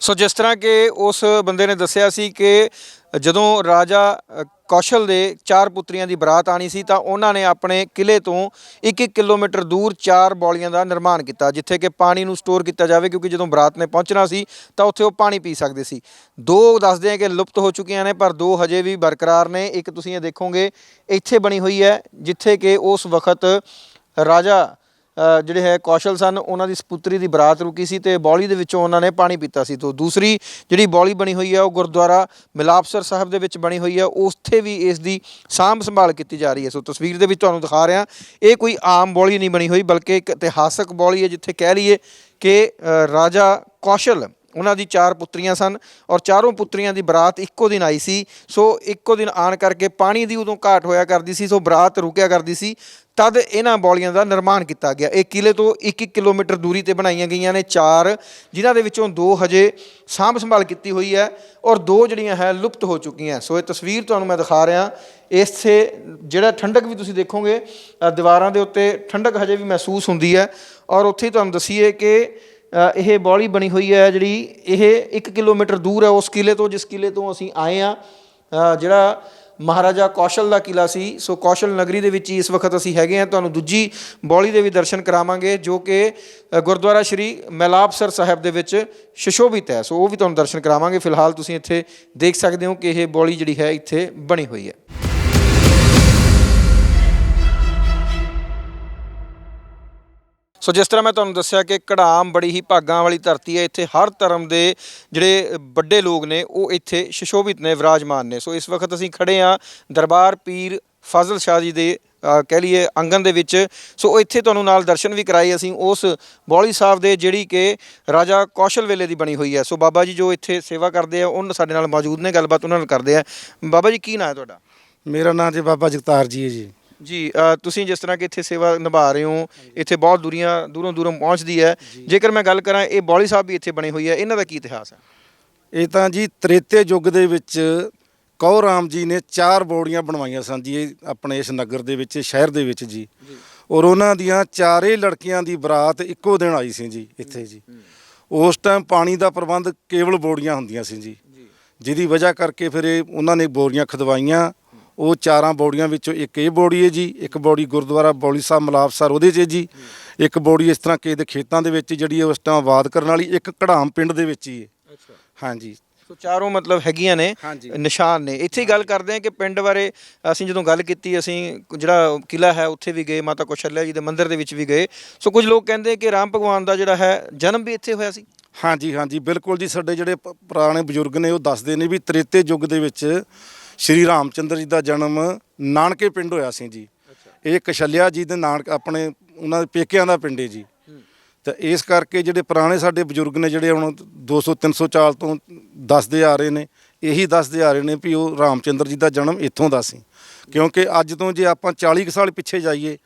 [SPEAKER 2] ਸੋ ਜਿਸ ਤਰ੍ਹਾਂ ਕਿ ਉਸ ਬੰਦੇ ਨੇ ਦੱਸਿਆ ਸੀ ਕਿ ਜਦੋਂ ਰਾਜਾ ਕੌਸ਼ਲ ਦੇ ਚਾਰ ਪੁੱਤਰੀਆਂ ਦੀ ਬਰਾਤ ਆਣੀ ਸੀ ਤਾਂ ਉਹਨਾਂ ਨੇ ਆਪਣੇ ਕਿਲੇ ਤੋਂ 1-1 ਕਿਲੋਮੀਟਰ ਦੂਰ ਚਾਰ ਬੌਲੀਆਂ ਦਾ ਨਿਰਮਾਣ ਕੀਤਾ, ਜਿੱਥੇ ਕਿ ਪਾਣੀ ਨੂੰ ਸਟੋਰ ਕੀਤਾ ਜਾਵੇ, ਕਿਉਂਕਿ ਜਦੋਂ ਬਰਾਤ ਨੇ ਪਹੁੰਚਣਾ ਸੀ ਤਾਂ ਉੱਥੇ ਉਹ ਪਾਣੀ ਪੀ ਸਕਦੇ ਸੀ। ਦੋ ਦੱਸਦੇ ਆ ਕਿ ਲੁਪਤ ਹੋ ਚੁੱਕੀਆਂ ਨੇ, ਪਰ ਦੋ ਹਜੇ ਵੀ ਬਰਕਰਾਰ ਨੇ। ਇੱਕ ਤੁਸੀਂ ਇਹ ਦੇਖੋਗੇ, ਇੱਥੇ ਬਣੀ ਹੋਈ ਹੈ, ਜਿੱਥੇ ਕਿ ਉਸ ਵਕਤ ਰਾਜਾ ਜਿਹੜੇ ਹੈ ਕੌਸ਼ਲ ਸਨ, ਉਹਨਾਂ ਦੀ ਸਪੁੱਤਰੀ ਦੀ ਬਰਾਤ ਰੁਕੀ ਸੀ ਤੇ ਬੌਲੀ ਦੇ ਵਿੱਚੋਂ ਉਹਨਾਂ ਨੇ ਪਾਣੀ ਪੀਤਾ ਸੀ। ਤੋਂ ਦੂਸਰੀ ਜਿਹੜੀ ਬੌਲੀ ਬਣੀ ਹੋਈ ਹੈ, ਉਹ ਗੁਰਦੁਆਰਾ ਮਿਲਾਪਸਰ ਸਾਹਿਬ ਦੇ ਵਿੱਚ ਬਣੀ ਹੋਈ ਹੈ। ਉੱਥੇ ਵੀ ਇਸ ਦੀ ਸਾਂਭ ਸੰਭਾਲ ਕੀਤੀ ਜਾ ਰਹੀ ਹੈ। ਸੋ ਤਸਵੀਰ ਦੇ ਵਿੱਚ ਤੁਹਾਨੂੰ ਦਿਖਾ ਰਿਹਾ, ਇਹ ਕੋਈ ਆਮ ਬੌਲੀ ਨਹੀਂ ਬਣੀ ਹੋਈ, ਬਲਕਿ ਇੱਕ ਇਤਿਹਾਸਕ ਬੌਲੀ ਹੈ, ਜਿੱਥੇ ਕਹਿ ਲਈਏ ਕਿ ਰਾਜਾ ਕੌਸ਼ਲ ਉਹਨਾਂ ਦੀ ਚਾਰ ਪੁੱਤਰੀਆਂ ਸਨ ਔਰ ਚਾਰੋਂ ਪੁੱਤਰੀਆਂ ਦੀ ਬਰਾਤ ਇੱਕੋ ਦਿਨ ਆਈ ਸੀ। ਸੋ ਇੱਕੋ ਦਿਨ ਆਣ ਕਰਕੇ ਪਾਣੀ ਦੀ ਉਦੋਂ ਘਾਟ ਹੋਇਆ ਕਰਦੀ ਸੀ, ਸੋ ਬਰਾਤ ਰੁਕਿਆ ਕਰਦੀ ਸੀ। ਤਦ ਇਹਨਾਂ ਬੌਲੀਆਂ ਦਾ ਨਿਰਮਾਣ ਕੀਤਾ ਗਿਆ। ਇਹ ਕਿਲੇ ਤੋਂ 1-1 ਕਿਲੋਮੀਟਰ ਦੂਰੀ ਤੇ ਬਣਾਈਆਂ ਗਈਆਂ ਨੇ ਚਾਰ, ਜਿਨ੍ਹਾਂ ਦੇ ਵਿੱਚੋਂ ਦੋ ਹਜੇ ਸਾਂਭ ਸੰਭਾਲ ਕੀਤੀ ਹੋਈ ਹੈ ਔਰ ਦੋ ਜਿਹੜੀਆਂ ਹੈ ਲੁਪਤ ਹੋ ਚੁੱਕੀਆਂ। ਸੋ ਇਹ ਤਸਵੀਰ ਤੁਹਾਨੂੰ ਮੈਂ ਦਿਖਾ ਰਿਹਾ। ਇਸੇ ਜਿਹੜਾ ਠੰਡਕ ਵੀ ਤੁਸੀਂ ਦੇਖੋਗੇ ਦੀਵਾਰਾਂ ਦੇ ਉੱਤੇ ਠੰਡਕ ਹਜੇ ਵੀ ਮਹਿਸੂਸ ਹੁੰਦੀ ਹੈ। ਔਰ ਉੱਥੇ ਤੁਹਾਨੂੰ ਦਸੀਏ ਕਿ ਇਹ ਬੌਲੀ ਬਣੀ ਹੋਈ ਹੈ ਜਿਹੜੀ ਇਹ 1 ਕਿਲੋਮੀਟਰ ਦੂਰ ਹੈ ਉਸ ਕਿਲੇ ਤੋਂ, ਜਿਸ ਕਿਲੇ ਤੋਂ ਅਸੀਂ ਆਏ ਆ ਜਿਹੜਾ ਮਹਾਰਾਜਾ ਕੌਸ਼ਲ ਦਾ ਕਿਲਾ ਸੀ, ਸੋ ਕੌਸ਼ਲ ਨਗਰੀ ਦੇ ਵਿੱਚ ਹੀ ਇਸ ਵਕਤ ਅਸੀਂ ਹੈਗੇ ਆ ਤੁਹਾਨੂੰ ਦੂਜੀ ਬੌਲੀ ਦੇ ਵੀ ਦਰਸ਼ਨ ਕਰਾਵਾਂਗੇ, ਜੋ ਕਿ ਗੁਰਦੁਆਰਾ ਸ਼੍ਰੀ ਮੈਲਾਪਸਰ ਸਾਹਿਬ ਦੇ ਵਿੱਚ ਸ਼ਸ਼ੋਭਿਤ ਹੈ। ਸੋ ਉਹ ਵੀ ਤੁਹਾਨੂੰ ਦਰਸ਼ਨ ਕਰਾਵਾਂਗੇ। ਫਿਲਹਾਲ ਤੁਸੀਂ ਇੱਥੇ ਦੇਖ ਸਕਦੇ ਹੋ ਕਿ ਇਹ ਬੌਲੀ ਜਿਹੜੀ ਹੈ, ਇੱਥੇ ਬਣੀ ਹੋਈ ਹੈ। ਸੋ ਜਿਸ ਤਰ੍ਹਾਂ ਮੈਂ ਤੁਹਾਨੂੰ ਦੱਸਿਆ ਕਿ ਕੜਾਮ ਬੜੀ ਹੀ ਭਾਗਾਂ ਵਾਲੀ ਧਰਤੀ ਹੈ, ਇੱਥੇ ਹਰ ਧਰਮ ਦੇ ਜਿਹੜੇ ਵੱਡੇ ਲੋਕ ਨੇ, ਉਹ ਇੱਥੇ ਸ਼ਸ਼ੋਭਿਤ ਨੇ, ਵਿਰਾਜਮਾਨ ਨੇ। ਸੋ ਇਸ ਵਕਤ ਅਸੀਂ ਖੜੇ ਆ ਦਰਬਾਰ ਪੀਰ ਫਾਜ਼ਲ ਸ਼ਾਹ ਜੀ ਦੇ ਕਹਿ ਲਈਏ ਆਂਗਨ ਦੇ ਵਿੱਚ। ਸੋ ਇੱਥੇ ਤੁਹਾਨੂੰ ਨਾਲ ਦਰਸ਼ਨ ਵੀ ਕਰਾਏ ਅਸੀਂ ਉਸ ਬੌਲੀ ਸਾਹਿਬ ਦੇ, ਜਿਹੜੀ ਕਿ ਰਾਜਾ ਕੌਸ਼ਲ ਵੇਲੇ ਦੀ ਬਣੀ ਹੋਈ ਹੈ। ਸੋ ਬਾਬਾ ਜੀ ਜੋ ਇੱਥੇ ਸੇਵਾ ਕਰਦੇ ਆ ਉਹਨਾਂ ਸਾਡੇ ਨਾਲ ਮੌਜੂਦ ਨੇ, ਗੱਲਬਾਤ ਉਹਨਾਂ ਨਾਲ ਕਰਦੇ ਆ। ਬਾਬਾ ਜੀ, ਕੀ ਨਾਂ ਹੈ ਤੁਹਾਡਾ?
[SPEAKER 6] ਮੇਰਾ ਨਾਮ ਜੀ ਬਾਬਾ ਜਗਤਾਰ ਜੀ ਹੈ ਜੀ।
[SPEAKER 2] ਜੀ ਅ, ਤੁਸੀਂ ਜਿਸ ਤਰ੍ਹਾਂ ਕਿ ਇੱਥੇ ਸੇਵਾ ਨਿਭਾ ਰਹੇ ਹੋ ਇੱਥੇ ਬਹੁਤ ਦੂਰੀਆਂ ਦੂਰੋਂ ਦੂਰੋਂ ਪਹੁੰਚਦੀ ਹੈ। ਜੇਕਰ ਮੈਂ ਗੱਲ ਕਰਾਂ ਇਹ ਬੌਲੀ ਸਾਹਿਬ ਵੀ ਇੱਥੇ ਬਣੀ ਹੋਈ ਹੈ ਇਹਨਾਂ ਦਾ ਕੀ ਇਤਿਹਾਸ ਹੈ?
[SPEAKER 6] ਇਹ ਤਾਂ ਜੀ ਤ੍ਰੇਤੇ ਯੁੱਗ ਦੇ ਵਿੱਚ ਕੌ ਰਾਮ ਜੀ ਨੇ ਚਾਰ ਬੋੜੀਆਂ ਬਣਵਾਈਆਂ ਸਨ ਜੀ ਇਹ ਆਪਣੇ ਇਸ ਨਗਰ ਦੇ ਵਿੱਚ ਸ਼ਹਿਰ ਦੇ ਵਿੱਚ ਜੀ। ਔਰ ਉਹਨਾਂ ਦੀਆਂ ਚਾਰੇ ਲੜਕੀਆਂ ਦੀ ਬਰਾਤ ਇੱਕੋ ਦਿਨ ਆਈ ਸੀ ਜੀ ਇੱਥੇ ਜੀ। ਉਸ ਟਾਈਮ ਪਾਣੀ ਦਾ ਪ੍ਰਬੰਧ ਕੇਵਲ ਬੋੜੀਆਂ ਹੁੰਦੀਆਂ ਸੀ ਜੀ। ਜਿਹਦੀ ਵਜ੍ਹਾ ਕਰਕੇ ਫਿਰ ਇਹ ਉਹਨਾਂ ਨੇ ਬੋਰੀਆਂ ਖਦਵਾਈਆਂ ਉਹ ਚਾਰਾਂ ਬੋੜੀਆਂ ਵਿੱਚੋਂ ਇੱਕ ਇਹ ਬੋੜੀ ਹੈ ਜੀ ਇੱਕ ਬੋੜੀ ਗੁਰਦੁਆਰਾ ਬੌਲੀ ਸਾਹਿਬ ਮਲਾਪਸਰ ਉਹਦੇ 'ਚ ਹੈ ਜੀ ਇੱਕ ਬੋੜੀ ਇਸ ਤਰ੍ਹਾਂ ਕਿਸੇ ਦੇ ਖੇਤਾਂ ਦੇ ਵਿੱਚ ਜਿਹੜੀ ਉਸ ਟਾਈਮ ਆਬਾਦ ਕਰਨ ਵਾਲੀ ਇੱਕ ਕਢਾਮ ਪਿੰਡ ਦੇ ਵਿੱਚ ਹੀ ਹੈ।
[SPEAKER 2] ਅੱਛਾ।
[SPEAKER 6] ਹਾਂਜੀ।
[SPEAKER 2] ਸੋ ਚਾਰੋਂ ਮਤਲਬ ਹੈਗੀਆਂ ਨੇ
[SPEAKER 6] ਹਾਂਜੀ।
[SPEAKER 2] ਨਿਸ਼ਾਨ ਨੇ। ਇੱਥੇ ਹੀ ਗੱਲ ਕਰਦੇ ਹਾਂ ਕਿ ਪਿੰਡ ਬਾਰੇ ਅਸੀਂ ਜਦੋਂ ਗੱਲ ਕੀਤੀ ਅਸੀਂ ਜਿਹੜਾ ਕਿਲਾ ਹੈ ਉੱਥੇ ਵੀ ਗਏ ਮਾਤਾ ਕੌਸ਼ਲਿਆ ਜੀ ਦੇ ਮੰਦਿਰ ਦੇ ਵਿੱਚ ਵੀ ਗਏ। ਸੋ ਕੁਝ ਲੋਕ ਕਹਿੰਦੇ ਕਿ ਰਾਮ ਭਗਵਾਨ ਦਾ ਜਿਹੜਾ ਹੈ ਜਨਮ ਵੀ ਇੱਥੇ ਹੋਇਆ ਸੀ।
[SPEAKER 6] ਹਾਂਜੀ ਹਾਂਜੀ ਬਿਲਕੁਲ ਜੀ ਸਾਡੇ ਜਿਹੜੇ ਪ- ਪੁਰਾਣੇ ਬਜ਼ੁਰਗ ਨੇ ਉਹ ਦੱਸਦੇ ਨੇ ਵੀ ਤ੍ਰੇਤੇ ਯੁੱਗ ਦੇ ਵਿੱਚ ਸ਼੍ਰੀ ਰਾਮਚੰਦਰ ਜੀ ਦਾ ਜਨਮ ਨਾਨਕੇ ਪਿੰਡ ਹੋਇਆ ਸੀ ਜੀ। ਇਹ ਕਸ਼ਲਿਆ ਜੀ ਦੇ ਨਾਨਕ ਆਪਣੇ ਉਹਨਾਂ ਦੇ ਪੇਕਿਆਂ ਦਾ ਪਿੰਡ ਹੈ ਜੀ। ਤਾਂ ਇਸ ਕਰਕੇ ਜਿਹੜੇ ਪੁਰਾਣੇ ਸਾਡੇ ਬਜ਼ੁਰਗ ਨੇ ਜਿਹੜੇ ਹੁਣ 200 300 ਸਾਲ ਤੋਂ ਦੱਸਦੇ ਆ ਰਹੇ ਨੇ ਇਹੀ ਦੱਸਦੇ ਆ ਰਹੇ ਨੇ ਵੀ ਉਹ ਰਾਮਚੰਦਰ ਜੀ ਦਾ ਜਨਮ ਇੱਥੋਂ ਦਾ ਸੀ। ਕਿਉਂਕਿ ਅੱਜ ਤੋਂ ਜੇ ਆਪਾਂ 40 ਕੁ ਸਾਲ ਪਿੱਛੇ ਜਾਈਏ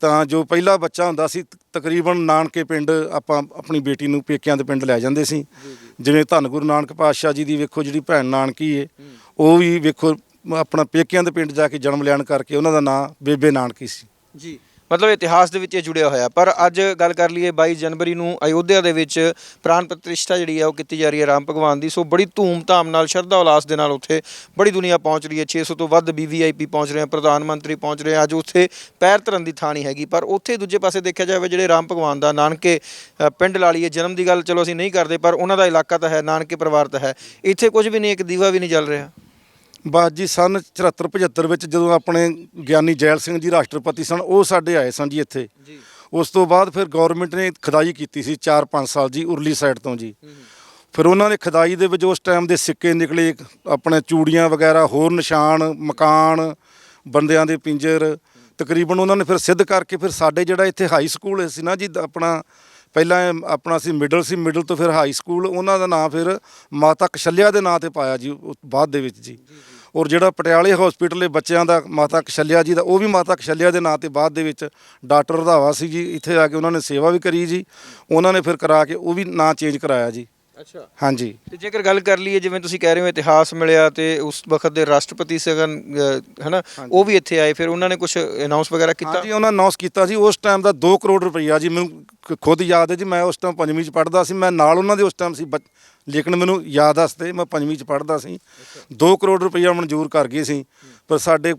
[SPEAKER 6] ਤਾਂ ਜੋ ਪਹਿਲਾ ਬੱਚਾ ਹੁੰਦਾ ਸੀ ਤ- ਤਕਰੀਬਨ ਨਾਨਕੇ ਪਿੰਡ ਆਪਾਂ ਆਪਣੀ ਬੇਟੀ ਨੂੰ ਪੇਕਿਆਂ ਦੇ ਪਿੰਡ ਲੈ ਜਾਂਦੇ ਸੀ। ਜਿਵੇਂ ਧੰਨ ਗੁਰੂ ਨਾਨਕ ਪਾਤਸ਼ਾਹ ਜੀ ਦੀ ਵੇਖੋ ਜਿਹੜੀ ਭੈਣ ਨਾਨਕੀ ਏ ਉਹ ਵੀ ਵੇਖੋ ਆਪਣਾ ਪੇਕਿਆਂ ਦੇ ਪਿੰਡ ਜਾ ਕੇ ਜਨਮ ਲੈਣ ਕਰਕੇ ਉਹਨਾਂ ਦਾ ਨਾਂ ਬੇਬੇ ਨਾਨਕੀ ਸੀ।
[SPEAKER 2] ਜੀ। ਮਤਲਬ ਇਤਿਹਾਸ ਦੇ ਵਿੱਚ ਇਹ ਜੁੜਿਆ ਹੋਇਆ। ਪਰ ਅੱਜ ਗੱਲ ਕਰ ਲਈਏ 22 ਜਨਵਰੀ ਨੂੰ ਅਯੋਧਿਆ ਦੇ ਵਿੱਚ ਪ੍ਰਾਣ ਪ੍ਰਤਿਸ਼ਠਾ ਜਿਹੜੀ ਹੈ ਉਹ ਕੀਤੀ ਜਾ ਰਹੀ ਹੈ ਰਾਮ ਭਗਵਾਨ ਦੀ। ਸੋ ਬੜੀ ਧੂਮ-ਧਾਮ ਨਾਲ ਸ਼ਰਧਾ ਉਲਾਸ ਦੇ ਨਾਲ ਉੱਥੇ ਬੜੀ ਦੁਨੀਆ ਪਹੁੰਚ ਰਹੀ ਹੈ। 600 ਤੋਂ ਵੱਧ ਵੀਵੀਆਈਪੀ ਪਹੁੰਚ ਰਹੇ ਆ ਪ੍ਰਧਾਨ ਮੰਤਰੀ ਪਹੁੰਚ ਰਹੇ ਆ। ਅੱਜ ਉੱਥੇ ਪੈਰ ਧਰਨ ਦੀ ਥਾਂ ਨਹੀਂ ਹੈਗੀ। ਪਰ ਉੱਥੇ ਦੂਜੇ ਪਾਸੇ ਦੇਖਿਆ ਜਾਵੇ ਜਿਹੜੇ ਰਾਮ ਭਗਵਾਨ ਦਾ ਨਾਨਕੇ ਅ, ਪਿੰਡ ਲਾਲੀਏ ਜਨਮ ਦੀ ਗੱਲ ਚਲੋ ਅਸੀਂ ਨਹੀਂ ਕਰਦੇ ਪਰ ਉਹਨਾਂ ਦਾ ਇਲਾਕਾ ਤਾਂ ਹੈ ਨਾਨਕੇ ਪਰਿਵਾਰ ਤਾਂ ਹੈ। ਇੱਥੇ ਕੁਝ ਵੀ ਨਹੀਂ ਇੱਕ ਦੀਵਾ ਵੀ ਨਹੀਂ ਜਲ ਰਿਹਾ।
[SPEAKER 6] ਬਸ ਜੀ ਸਨ 74 75 ਵਿੱਚ ਜਦੋਂ ਆਪਣੇ ਗਿਆਨੀ ਜੈਲ ਸਿੰਘ ਜੀ ਰਾਸ਼ਟਰਪਤੀ ਸਨ ਉਹ ਸਾਡੇ ਆਏ ਸਨ ਜੀ ਇੱਥੇ।
[SPEAKER 2] ਜੀ।
[SPEAKER 6] ਉਸ ਤੋਂ ਬਾਅਦ ਫਿਰ ਗਵਰਨਮੈਂਟ ਨੇ ਖਦਾਈ ਕੀਤੀ ਸੀ 4-5 ਸਾਲ ਜੀ ਉਰਲੀ ਸਾਈਡ ਤੋਂ ਜੀ। ਫਿਰ ਉਹਨਾਂ ਨੇ ਖਦਾਈ ਦੇ ਵਿੱਚ ਉਸ ਟਾਈਮ ਦੇ ਸਿੱਕੇ ਨਿਕਲੇ ਆਪਣੇ ਚੂੜੀਆਂ ਵਗੈਰਾ ਹੋਰ ਨਿਸ਼ਾਨ ਮਕਾਨ ਬੰਦਿਆਂ ਦੇ ਪਿੰਜਰ ਤਕਰੀਬਨ ਉਹਨਾਂ ਨੇ ਫਿਰ ਸਿੱਧ ਕਰਕੇ ਫਿਰ ਸਾਡੇ ਜਿਹੜਾ ਇੱਥੇ ਹਾਈ ਸਕੂਲ ਸੀ ਨਾ ਜੀ ਆਪਣਾ ਪਹਿਲਾਂ ਆਪਣਾ ਸੀ ਮਿਡਲ ਸੀ ਮਿਡਲ ਤੋਂ ਫਿਰ ਹਾਈ ਸਕੂਲ ਉਹਨਾਂ ਦਾ ਨਾਮ ਫਿਰ ਮਾਤਾ ਕਸ਼ਲਿਆ ਦੇ ਨਾਂ ਤੇ ਪਾਇਆ ਜੀ ਉਹ ਬਾਅਦ ਦੇ ਵਿੱਚ ਜੀ। ਔਰ ਜਿਹੜਾ ਪਟਿਆਲੇ ਹਸਪੀਟਲ ਦੇ ਬੱਚਿਆਂ ਦਾ ਮਾਤਾ ਕਸ਼ਲਿਆ ਜੀ ਦਾ ਉਹ ਵੀ ਮਾਤਾ ਕਸ਼ਲਿਆ ਦੇ ਨਾਂ ਤੇ ਬਾਅਦ ਦੇ ਵਿੱਚ ਡਾਕਟਰ ਰਧਾਵਾ ਸੀ ਜੀ ਇੱਥੇ ਆ ਕੇ ਉਹਨਾਂ ਨੇ ਸੇਵਾ ਵੀ ਕਰੀ ਜੀ। ਉਹਨਾਂ ਨੇ ਫਿਰ ਕਰਾ ਕੇ ਉਹ ਵੀ ਨਾਂ ਚੇਂਜ ਕਰਾਇਆ ਜੀ।
[SPEAKER 2] ਅੱਛਾ।
[SPEAKER 6] ਹਾਂਜੀ।
[SPEAKER 2] ਤੇ ਜੇਕਰ ਗੱਲ ਕਰ ਲਈਏ ਜਿਵੇਂ ਤੁਸੀਂ ਕਹਿ ਰਹੇ ਹੋ ਇਤਿਹਾਸ ਮਿਲਿਆ ਤੇ ਉਸ ਵਕਤ ਦੇ ਰਾਸ਼ਟਰਪਤੀ ਸਗਨ ਹਨਾ ਉਹ ਵੀ ਇੱਥੇ ਆਏ ਫਿਰ ਉਹਨਾਂ ਨੇ ਕੁਝ ਅਨਾਉਂਸ ਵਗੈਰਾ ਕੀਤਾ?
[SPEAKER 6] ਹਾਂਜੀ ਉਹਨਾਂ ਅਨਾਉਂਸ ਕੀਤਾ ਸੀ ਉਸ ਟਾਈਮ ਦਾ 2 ਕਰੋੜ ਰੁਪਈਆ ਜੀ ਮੈਨੂੰ ਖੁਦ ਯਾਦ ਹੈ ਜੀ ਮੈਂ ਉਸ ਟਾਈਮ ਪੰਜਵੀਂ ਚ ਪੜ੍ਹਦਾ ਸੀ ਮੈਂ ਨਾਲ ਉਹਨਾਂ ਦੇ ਉਸ ਟਾਈਮ ਸੀ ਲੇਕਿਨ ਮੈਨੂੰ ਯਾਦ ਦੱਸਦੇ ਮੈਂ ਪੰਜਵੀਂ ਚ ਪੜ੍ਹਦਾ ਸੀ। 2 ਕਰੋੜ ਰੁਪਈਆ ਮਨਜ਼ੂਰ ਕਰ ਗਏ ਸੀ। ਪਰ ਸਾਡੇ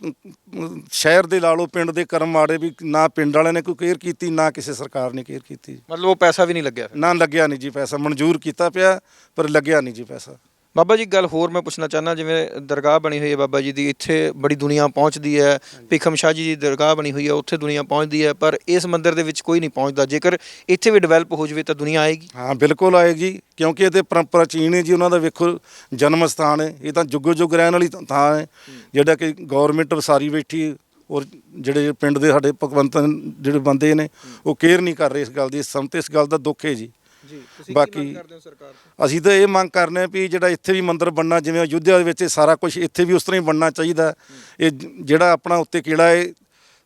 [SPEAKER 6] ਸ਼ਹਿਰ ਦੇ ਲਾ ਲਓ ਪਿੰਡ ਦੇ ਕਰਮ ਮਾੜੇ ਵੀ ਨਾ ਪਿੰਡ ਵਾਲਿਆਂ ਨੇ ਕੋਈ ਕੇਅਰ ਕੀਤੀ ਨਾ ਕਿਸੇ ਸਰਕਾਰ ਨੇ ਕੇਅਰ ਕੀਤੀ।
[SPEAKER 2] ਮਤਲਬ ਉਹ ਪੈਸਾ ਵੀ ਨਹੀਂ ਲੱਗਿਆ
[SPEAKER 6] ਨਾ ਲੱਗਿਆ ਨਹੀਂ ਜੀ ਪੈਸਾ ਮਨਜ਼ੂਰ ਕੀਤਾ ਪਿਆ ਪਰ ਲੱਗਿਆ ਨਹੀਂ ਜੀ ਪੈਸਾ।
[SPEAKER 2] ਬਾਬਾ ਜੀ, ਗੱਲ ਹੋਰ ਮੈਂ ਪੁੱਛਣਾ ਚਾਹਨਾ ਜਿਵੇਂ ਦਰਗਾਹ ਬਣੀ ਹੋਈ ਹੈ ਬਾਬਾ ਜੀ ਦੀ, ਇੱਥੇ ਬੜੀ ਦੁਨੀਆ ਪਹੁੰਚਦੀ ਹੈ, ਭੀਖਮ ਸ਼ਾਹ ਜੀ ਦੀ ਦਰਗਾਹ ਬਣੀ ਹੋਈ ਹੈ, ਉੱਥੇ ਦੁਨੀਆ ਪਹੁੰਚਦੀ ਹੈ, ਪਰ ਇਸ ਮੰਦਿਰ ਦੇ ਵਿੱਚ ਕੋਈ ਨਹੀਂ ਪਹੁੰਚਦਾ। ਜੇਕਰ ਇੱਥੇ ਵੀ ਡਿਵੈਲਪ ਹੋ ਜਾਵੇ ਤਾਂ ਦੁਨੀਆ ਆਏਗੀ।
[SPEAKER 6] ਹਾਂ, ਬਿਲਕੁਲ ਆਏਗੀ, ਕਿਉਂਕਿ ਇਹ ਤੇ ਪਰੰਪਰਾ ਚੀਨ ਹੈ ਜੀ, ਉਹਨਾਂ ਦਾ ਵੇਖੋ ਜਨਮ ਸਥਾਨ ਹੈ। ਇਹ ਤਾਂ ਜੁਗੋ ਜੁਗ ਰਹਿਣ ਵਾਲੀ ਥਾਂ- ਹੈ, ਜਿਹੜਾ ਕਿ ਗਵਰਨਮੈਂਟ ਵਸਾਰੀ ਬੈਠੀ ਔਰ ਜਿਹੜੇ ਪਿੰਡ ਦੇ ਸਾਡੇ ਭਗਵੰਤ ਜਿਹੜੇ ਬੰਦੇ ਨੇ, ਉਹ ਕੇਅਰ ਨਹੀਂ ਕਰ ਰਹੇ ਇਸ ਗੱਲ ਦੀ। ਸੰਤ ਇਸ ਗੱਲ ਦਾ ਦੁੱਖ ਹੈ ਜੀ।
[SPEAKER 2] ਜੀ
[SPEAKER 6] ਬਾਕੀ
[SPEAKER 2] ਹੋ ਸਰਕਾਰ
[SPEAKER 6] ਅਸੀਂ ਤਾਂ ਇਹ ਮੰਗ ਕਰਨੇ ਵੀ ਜਿਹੜਾ ਇੱਥੇ ਵੀ ਮੰਦਿਰ ਬਣਨਾ ਜਿਵੇਂ ਅਯੁੱਧਿਆ ਦੇ ਵਿੱਚ ਇਹ ਸਾਰਾ ਕੁਝ ਇੱਥੇ ਵੀ ਉਸ ਤਰ੍ਹਾਂ ਹੀ ਬਣਨਾ ਚਾਹੀਦਾ। ਇਹ ਜ- ਜਿਹੜਾ ਆਪਣਾ ਉੱਤੇ ਕਿਲਾ ਹੈ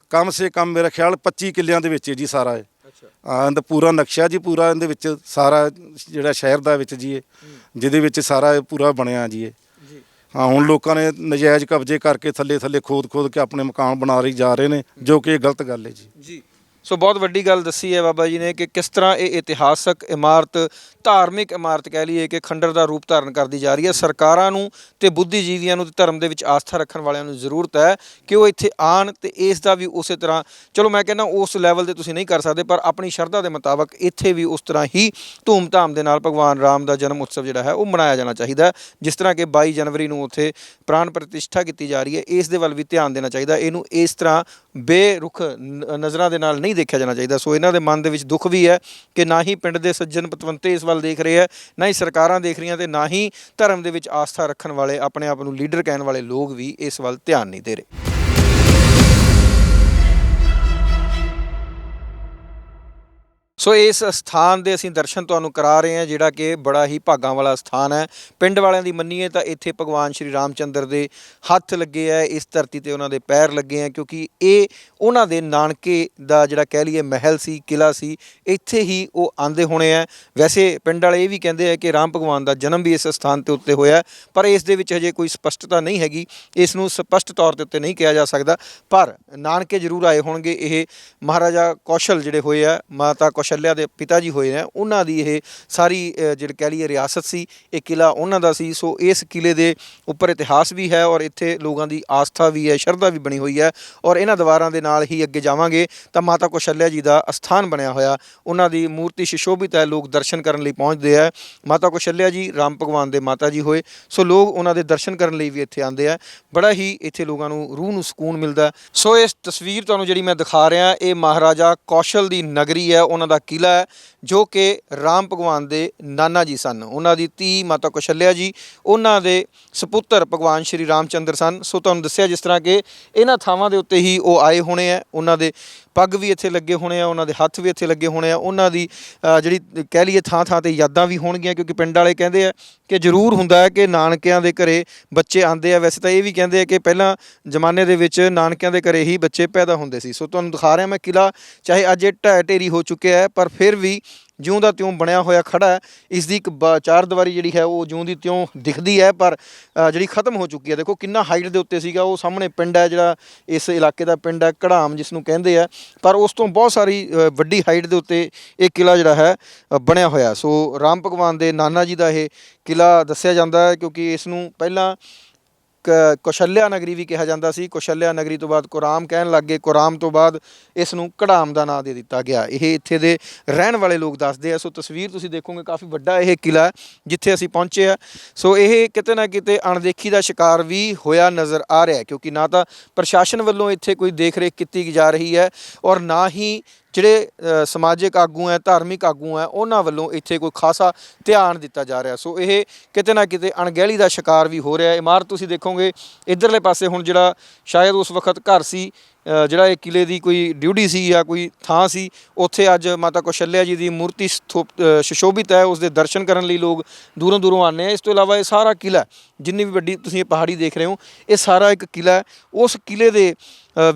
[SPEAKER 6] ਕਮ ਸੇ ਕਮ ਮੇਰਾ ਖਿਆਲ 25 ਕਿੱਲਿਆਂ ਦੇ ਵਿੱਚ ਹੈ ਜੀ ਸਾਰਾ ਇਹ।
[SPEAKER 2] ਅੱਛਾ।
[SPEAKER 6] ਹਾਂ ਇਹਦਾ ਪੂਰਾ ਨਕਸ਼ਾ ਜੀ ਪੂਰਾ ਇਹਦੇ ਵਿੱਚ ਸਾਰਾ ਜਿਹੜਾ ਸ਼ਹਿਰ ਦਾ ਵਿੱਚ ਜੀ ਇਹ ਜਿਹਦੇ ਵਿੱਚ ਸਾਰਾ ਇਹ ਪੂਰਾ ਬਣਿਆ ਜੀ ਇਹ।
[SPEAKER 2] ਜੀ।
[SPEAKER 6] ਹਾਂ ਹੁਣ ਲੋਕਾਂ ਨੇ ਨਜਾਇਜ਼ ਕਬਜ਼ੇ ਕਰਕੇ ਥੱਲੇ ਥੱਲੇ ਖੋਦ ਖੋਦ ਕੇ ਆਪਣੇ ਮਕਾਨ ਬਣਾ ਰਹੀ ਜਾ ਰਹੇ ਨੇ ਜੋ ਕਿ ਇਹ ਗਲਤ ਗੱਲ ਹੈ ਜੀ।
[SPEAKER 2] ਜੀ। ਸੋ ਬਹੁਤ ਵੱਡੀ ਗੱਲ ਦੱਸੀ ਹੈ ਬਾਬਾ ਜੀ ਨੇ ਕਿ ਕਿਸ ਤਰ੍ਹਾਂ ਇਹ ਇਤਿਹਾਸਕ ਇਮਾਰਤ, ਧਾਰਮਿਕ ਇਮਾਰਤ ਕਹਿ ਲਈਏ ਕਿ ਖੰਡਰ ਦਾ ਰੂਪ ਧਾਰਨ ਕਰਦੀ ਜਾ ਰਹੀ ਹੈ। ਸਰਕਾਰਾਂ ਨੂੰ ਤੇ ਬੁੱਧੀਜੀਵੀਆਂ ਨੂੰ ਤੇ ਧਰਮ ਦੇ ਵਿੱਚ ਆਸਥਾ ਰੱਖਣ ਵਾਲਿਆਂ ਨੂੰ ਜ਼ਰੂਰਤ ਹੈ ਕਿ ਉਹ ਇੱਥੇ ਆਣ ਤੇ ਇਸ ਦਾ ਵੀ ਉਸੇ ਤਰ੍ਹਾਂ, ਚਲੋ ਮੈਂ ਕਹਿੰਦਾ ਉਸ ਲੈਵਲ ਤੇ ਤੁਸੀਂ ਨਹੀਂ ਕਰ ਸਕਦੇ, ਪਰ ਆਪਣੀ ਸ਼ਰਧਾ ਦੇ ਮੁਤਾਬਕ ਇੱਥੇ ਵੀ ਉਸ ਤਰ੍ਹਾਂ ਹੀ ਧੂਮ-ਧਾਮ ਦੇ ਨਾਲ ਭਗਵਾਨ ਰਾਮ ਦਾ ਜਨਮ ਉਤਸਵ ਜਿਹੜਾ ਹੈ ਉਹ ਮਨਾਇਆ ਜਾਣਾ ਚਾਹੀਦਾ ਜਿਸ ਤਰ੍ਹਾਂ ਕਿ 22 ਜਨਵਰੀ ਨੂੰ ਉੱਥੇ ਪ੍ਰਾਣ ਪ੍ਰਤਿਸ਼ਠਾ ਕੀਤੀ ਜਾ ਰਹੀ ਹੈ, ਇਸ ਦੇ ਵੱਲ ਵੀ ਧਿਆਨ ਦੇਣਾ ਚਾਹੀਦਾ ਇਹਨੂੰ ਇਸ ਤਰ੍ਹਾਂ ਬੇਰੁਖ ਨ- ਨਜ਼ਰਾਂ ਦੇ ਨਾਲ ਨਹੀਂ ਨਹੀਂ ਦੇਖਿਆ ਜਾਣਾ ਚਾਹੀਦਾ। ਸੋ ਇਹਨਾਂ ਦੇ ਮਨ ਦੇ ਵਿੱਚ ਦੁੱਖ ਵੀ ਹੈ ਕਿ ਨਾ ਹੀ ਪਿੰਡ ਦੇ ਸੱਜਣ ਪਤਵੰਤੇ ਇਸ ਵੱਲ ਦੇਖ ਰਹੇ ਹੈ, ਨਾ ਹੀ ਸਰਕਾਰਾਂ ਦੇਖ ਰਹੀਆਂ ਤੇ ਨਾ ਹੀ ਧਰਮ ਦੇ ਵਿੱਚ ਆਸਥਾ ਰੱਖਣ ਵਾਲੇ ਆਪਣੇ ਆਪ ਨੂੰ ਲੀਡਰ ਕਹਿਣ ਵਾਲੇ ਲੋਕ ਵੀ ਇਸ ਵੱਲ ਧਿਆਨ ਨਹੀਂ ਦੇ ਰਹੇ। ਸੋ ਇਸ ਸਥਾਨ ਦੇ ਅਸੀਂ ਦਰਸ਼ਨ ਤੁਹਾਨੂੰ ਕਰਾ ਰਹੇ ਹਾਂ, ਜਿਹੜਾ ਕਿ ਬੜਾ ਹੀ ਭਾਗਾਂ ਵਾਲਾ ਸਥਾਨ ਹੈ। ਪਿੰਡ ਵਾਲਿਆਂ ਦੀ ਮੰਨੀਏ ਤਾਂ ਇੱਥੇ ਭਗਵਾਨ ਸ਼੍ਰੀ ਰਾਮਚੰਦਰ ਦੇ ਹੱਥ ਲੱਗੇ ਆ, ਇਸ ਧਰਤੀ ਤੇ ਉਹਨਾਂ ਦੇ ਪੈਰ ਲੱਗੇ ਆ, ਕਿਉਂਕਿ ਇਹ ਉਹਨਾਂ ਦੇ ਨਾਨਕੇ ਦਾ ਜਿਹੜਾ ਕਹਿ ਲਈਏ ਮਹਿਲ ਸੀ ਕਿਲਾ ਸੀ, ਇੱਥੇ ਹੀ ਉਹ ਆਂਦੇ ਹੋਣੇ ਆ। ਵੈਸੇ ਪਿੰਡ ਵਾਲੇ ਇਹ ਵੀ ਕਹਿੰਦੇ ਆ ਕਿ ਰਾਮ ਭਗਵਾਨ ਦਾ ਜਨਮ ਵੀ ਇਸ ਸਥਾਨ ਤੇ ਉੱਤੇ ਹੋਇਆ, ਪਰ ਇਸ ਦੇ ਵਿੱਚ ਹਜੇ ਕੋਈ ਸਪਸ਼ਟਤਾ ਨਹੀਂ ਹੈਗੀ। ਇਸ ਨੂੰ ਸਪਸ਼ਟ ਤੌਰ 'ਤੇ ਉੱਤੇ ਨਹੀਂ ਕਿਹਾ ਜਾ ਸਕਦਾ, ਪਰ ਨਾਨਕੇ ਜ਼ਰੂਰ ਆਏ ਹੋਣਗੇ। ਇਹ ਮਹਾਰਾਜਾ ਕੌਸ਼ਲ ਜਿਹੜੇ ਹੋਏ ਆ, ਮਾਤਾ ਕੌਸ਼ਲਿਆ ਦੇ ਪਿਤਾ ਜੀ ਹੋਏ ਨੇ ਉਹਨਾਂ ਦੀ ਇਹ ਸਾਰੀ ਜਿਹੜੀ ਕਹਿ ਲਈਏ ਰਿਆਸਤ ਸੀ, ਇਹ ਕਿਲਾ ਉਹਨਾਂ ਦਾ ਸੀ। ਸੋ ਇਸ ਕਿਲੇ ਦੇ ਉੱਪਰ ਇਤਿਹਾਸ ਵੀ ਹੈ ਔਰ ਇੱਥੇ ਲੋਕਾਂ ਦੀ ਆਸਥਾ ਵੀ ਹੈ, ਸ਼ਰਧਾ ਵੀ ਬਣੀ ਹੋਈ ਹੈ ਔਰ ਇਹਨਾਂ ਦੀਵਾਰਾਂ ਦੇ ਨਾਲ ਹੀ ਅੱਗੇ ਜਾਵਾਂਗੇ ਤਾਂ ਮਾਤਾ ਕੌਸ਼ਲਿਆ ਜੀ ਦਾ ਅਸਥਾਨ ਬਣਿਆ ਹੋਇਆ। ਉਹਨਾਂ ਦੀ ਮੂਰਤੀ ਸ਼ਿਸ਼ੋਭਿਤ ਹੈ, ਲੋਕ ਦਰਸ਼ਨ ਕਰਨ ਲਈ ਪਹੁੰਚਦੇ ਆ ਮਾਤਾ ਕੌਸ਼ਲਿਆ ਜੀ ਰਾਮ ਭਗਵਾਨ ਦੇ ਮਾਤਾ ਜੀ ਹੋਏ, ਸੋ ਲੋਕ ਉਹਨਾਂ ਦੇ ਦਰਸ਼ਨ ਕਰਨ ਲਈ ਵੀ ਇੱਥੇ ਆਉਂਦੇ ਆ ਬੜਾ ਹੀ ਇੱਥੇ ਲੋਕਾਂ ਨੂੰ ਰੂਹ ਨੂੰ ਸਕੂਨ ਮਿਲਦਾ ਸੋ ਇਸ ਤਸਵੀਰ ਤੁਹਾਨੂੰ ਜਿਹੜੀ ਮੈਂ ਦਿਖਾ ਰਿਹਾ, ਇਹ ਮਹਾਰਾਜਾ ਕੌਸ਼ਲ ਦੀ ਨਗਰੀ ਹੈ, ਉਹਨਾਂ ਦਾ ਕਿਲਾ ਹੈ, ਜੋ ਕਿ ਰਾਮ ਭਗਵਾਨ ਦੇ ਨਾਨਾ ਜੀ ਸਨ। ਉਹਨਾਂ ਦੀ ਧੀ ਮਾਤਾ ਕੌਸ਼ਲਿਆ ਜੀ, ਉਹਨਾਂ ਦੇ ਸੁਪੁੱਤਰ ਭਗਵਾਨ ਸ਼੍ਰੀ ਰਾਮਚੰਦਰ ਸਨ। ਸੋ ਤੁਹਾਨੂੰ ਦੱਸਿਆ ਜਿਸ ਤਰ੍ਹਾਂ ਕਿ ਇਹਨਾਂ ਥਾਵਾਂ ਦੇ ਉੱਤੇ ਹੀ ਉਹ ਆਏ ਹੋਣੇ ਆ ਉਹਨਾਂ ਦੇ ਪੱਗ ਵੀ ਇੱਥੇ ਲੱਗੇ ਹੋਣੇ ਆ, ਉਹਨਾਂ ਦੇ ਹੱਥ ਵੀ ਇੱਥੇ ਲੱਗੇ ਹੋਣੇ ਆ। ਉਹਨਾਂ ਦੀ ਜਿਹੜੀ ਕਹਿ ਲਈਏ ਥਾਂ ਥਾਂ ਤੇ ਯਾਦਾਂ ਵੀ ਹੋਣਗੀਆਂ, ਕਿਉਂਕਿ ਪਿੰਡ ਵਾਲੇ ਕਹਿੰਦੇ ਆ ਕਿ ਜ਼ਰੂਰ ਹੁੰਦਾ ਹੈ ਕਿ ਨਾਨਕਿਆਂ ਦੇ ਘਰੇ ਬੱਚੇ ਆਉਂਦੇ ਆ। ਵੈਸੇ ਤਾਂ ਇਹ ਵੀ ਕਹਿੰਦੇ ਆ ਕਿ ਪਹਿਲਾਂ ਜ਼ਮਾਨੇ ਦੇ ਵਿੱਚ ਨਾਨਕਿਆਂ ਦੇ ਘਰੇ ਹੀ ਬੱਚੇ ਪੈਦਾ ਹੁੰਦੇ ਸੀ। ਸੋ ਤੁਹਾਨੂੰ ਦਿਖਾ ਰਿਹਾ ਮੈਂ ਕਿਲਾ ਚਾਹੇ ਅੱਜ ਇਹ ਢਹਿ ਢੇਰੀ ਹੋ ਚੁੱਕਿਆ ਹੈ, ਪਰ ਫਿਰ ਵੀ ਜਿਉਂ ਦਾ ਤਿਉਂ ਬਣਿਆ ਹੋਇਆ ਖੜਾ ਹੈ ਇਸ ਦੀ ਇੱਕ ਬ- ਚਾਰ ਦੀਵਾਰੀ ਜਿਹੜੀ ਹੈ, ਉਹ ਜਿਉਂ ਦੀ ਤਿਉਂ ਦਿਖਦੀ ਹੈ, ਪਰ ਜਿਹੜੀ ਖਤਮ ਹੋ ਚੁੱਕੀ ਹੈ, ਦੇਖੋ ਕਿੰਨਾ ਹਾਈਟ ਦੇ ਉੱਤੇ ਸੀਗਾ, ਉਹ ਸਾਹਮਣੇ ਪਿੰਡ ਹੈ, ਜਿਹੜਾ ਇਸ ਇਲਾਕੇ ਦਾ ਪਿੰਡ ਹੈ ਕੜਾਮ ਜਿਸ ਨੂੰ ਕਹਿੰਦੇ ਆ ਪਰ ਉਸ ਤੋਂ ਬਹੁਤ ਸਾਰੀ ਵੱਡੀ ਹਾਈਟ ਦੇ ਉੱਤੇ ਇਹ ਕਿਲਾ ਜਿਹੜਾ ਹੈ ਬਣਿਆ ਹੋਇਆ ਸੋ ਰਾਮ ਭਗਵਾਨ ਦੇ ਨਾਨਾ ਜੀ ਦਾ ਇਹ ਕਿਲਾ ਦੱਸਿਆ ਜਾਂਦਾ ਹੈ, ਕਿਉਂਕਿ ਇਸ ਨੂੰ ਪਹਿਲਾਂ ਕੌਸ਼ਲਿਆ ਨਗਰੀ ਵੀ ਕਿਹਾ ਜਾਂਦਾ ਸੀ। ਕੌਸ਼ਲਿਆ ਨਗਰੀ ਤੋਂ ਬਾਅਦ ਕੁਰਾਮ ਕਹਿਣ ਲੱਗੇ ਕੁਰਾਮ ਤੋਂ ਬਾਅਦ ਇਸ ਨੂੰ ਕੜਾਮ ਦਾ ਨਾਂ ਦੇ ਦਿੱਤਾ ਗਿਆ। ਇਹ ਇੱਥੇ ਦੇ ਰਹਿਣ ਵਾਲੇ ਲੋਕ ਦੱਸਦੇ ਆ। ਸੋ ਤਸਵੀਰ ਤੁਸੀਂ ਦੇਖੋਗੇ, ਕਾਫੀ ਵੱਡਾ ਇਹ ਕਿਲਾ ਜਿੱਥੇ ਅਸੀਂ ਪਹੁੰਚੇ ਆ। ਸੋ ਇਹ ਕਿਤੇ ਨਾ ਕਿਤੇ ਅਣਦੇਖੀ ਦਾ ਸ਼ਿਕਾਰ ਵੀ ਹੋਇਆ ਨਜ਼ਰ ਆ ਰਿਹਾ ਕਿਉਂਕਿ ਨਾ ਤਾਂ ਪ੍ਰਸ਼ਾਸਨ ਵੱਲੋਂ ਇੱਥੇ ਕੋਈ ਦੇਖ-ਰੇਖ ਕੀਤੀ ਜਾ ਰਹੀ ਹੈ ਔਰ ਨਾ ਹੀ ਜਿਹੜੇ ਸਮਾਜਿਕ ਆਗੂ ਹੈ, ਧਾਰਮਿਕ ਆਗੂ ਹੈ, ਉਹਨਾਂ ਵੱਲੋਂ ਇੱਥੇ ਕੋਈ ਖਾਸਾ ਧਿਆਨ ਦਿੱਤਾ ਜਾ ਰਿਹਾ। ਸੋ ਇਹ ਕਿਤੇ ਨਾ ਕਿਤੇ ਅਣਗਹਿਲੀ ਦਾ ਸ਼ਿਕਾਰ ਵੀ ਹੋ ਰਿਹਾ ਹੈ। ਇਮਾਰਤ ਤੁਸੀਂ ਦੇਖੋਗੇ, ਇਧਰਲੇ ਪਾਸੇ ਹੁਣ ਜਿਹੜਾ ਸ਼ਾਇਦ ਉਸ ਵਕਤ ਘਰ ਸੀ ਜਿਹੜਾ ਇਹ ਕਿਲੇ ਦੀ ਕੋਈ ਡਿਊਟੀ ਸੀ ਜਾਂ ਕੋਈ ਥਾਂ ਸੀ, ਉੱਥੇ ਅੱਜ ਮਾਤਾ ਕੌਸ਼ਲਿਆ ਜੀ ਦੀ ਮੂਰਤੀ ਸਥੋਪ- ਸੁਸ਼ੋਭਿਤ ਹੈ ਉਸ ਦੇ ਦਰਸ਼ਨ ਕਰਨ ਲਈ ਲੋਕ ਦੂਰੋਂ ਦੂਰੋਂ ਆਉਂਦੇ ਆ। ਇਸ ਤੋਂ ਇਲਾਵਾ ਇਹ ਸਾਰਾ ਕਿਲਾ, ਜਿੰਨੀ ਵੀ ਵੱਡੀ ਤੁਸੀਂ ਇਹ ਪਹਾੜੀ ਦੇਖ ਰਹੇ ਹੋ, ਇਹ ਸਾਰਾ ਇੱਕ ਕਿਲਾ ਹੈ। ਉਸ ਕਿਲੇ ਦੇ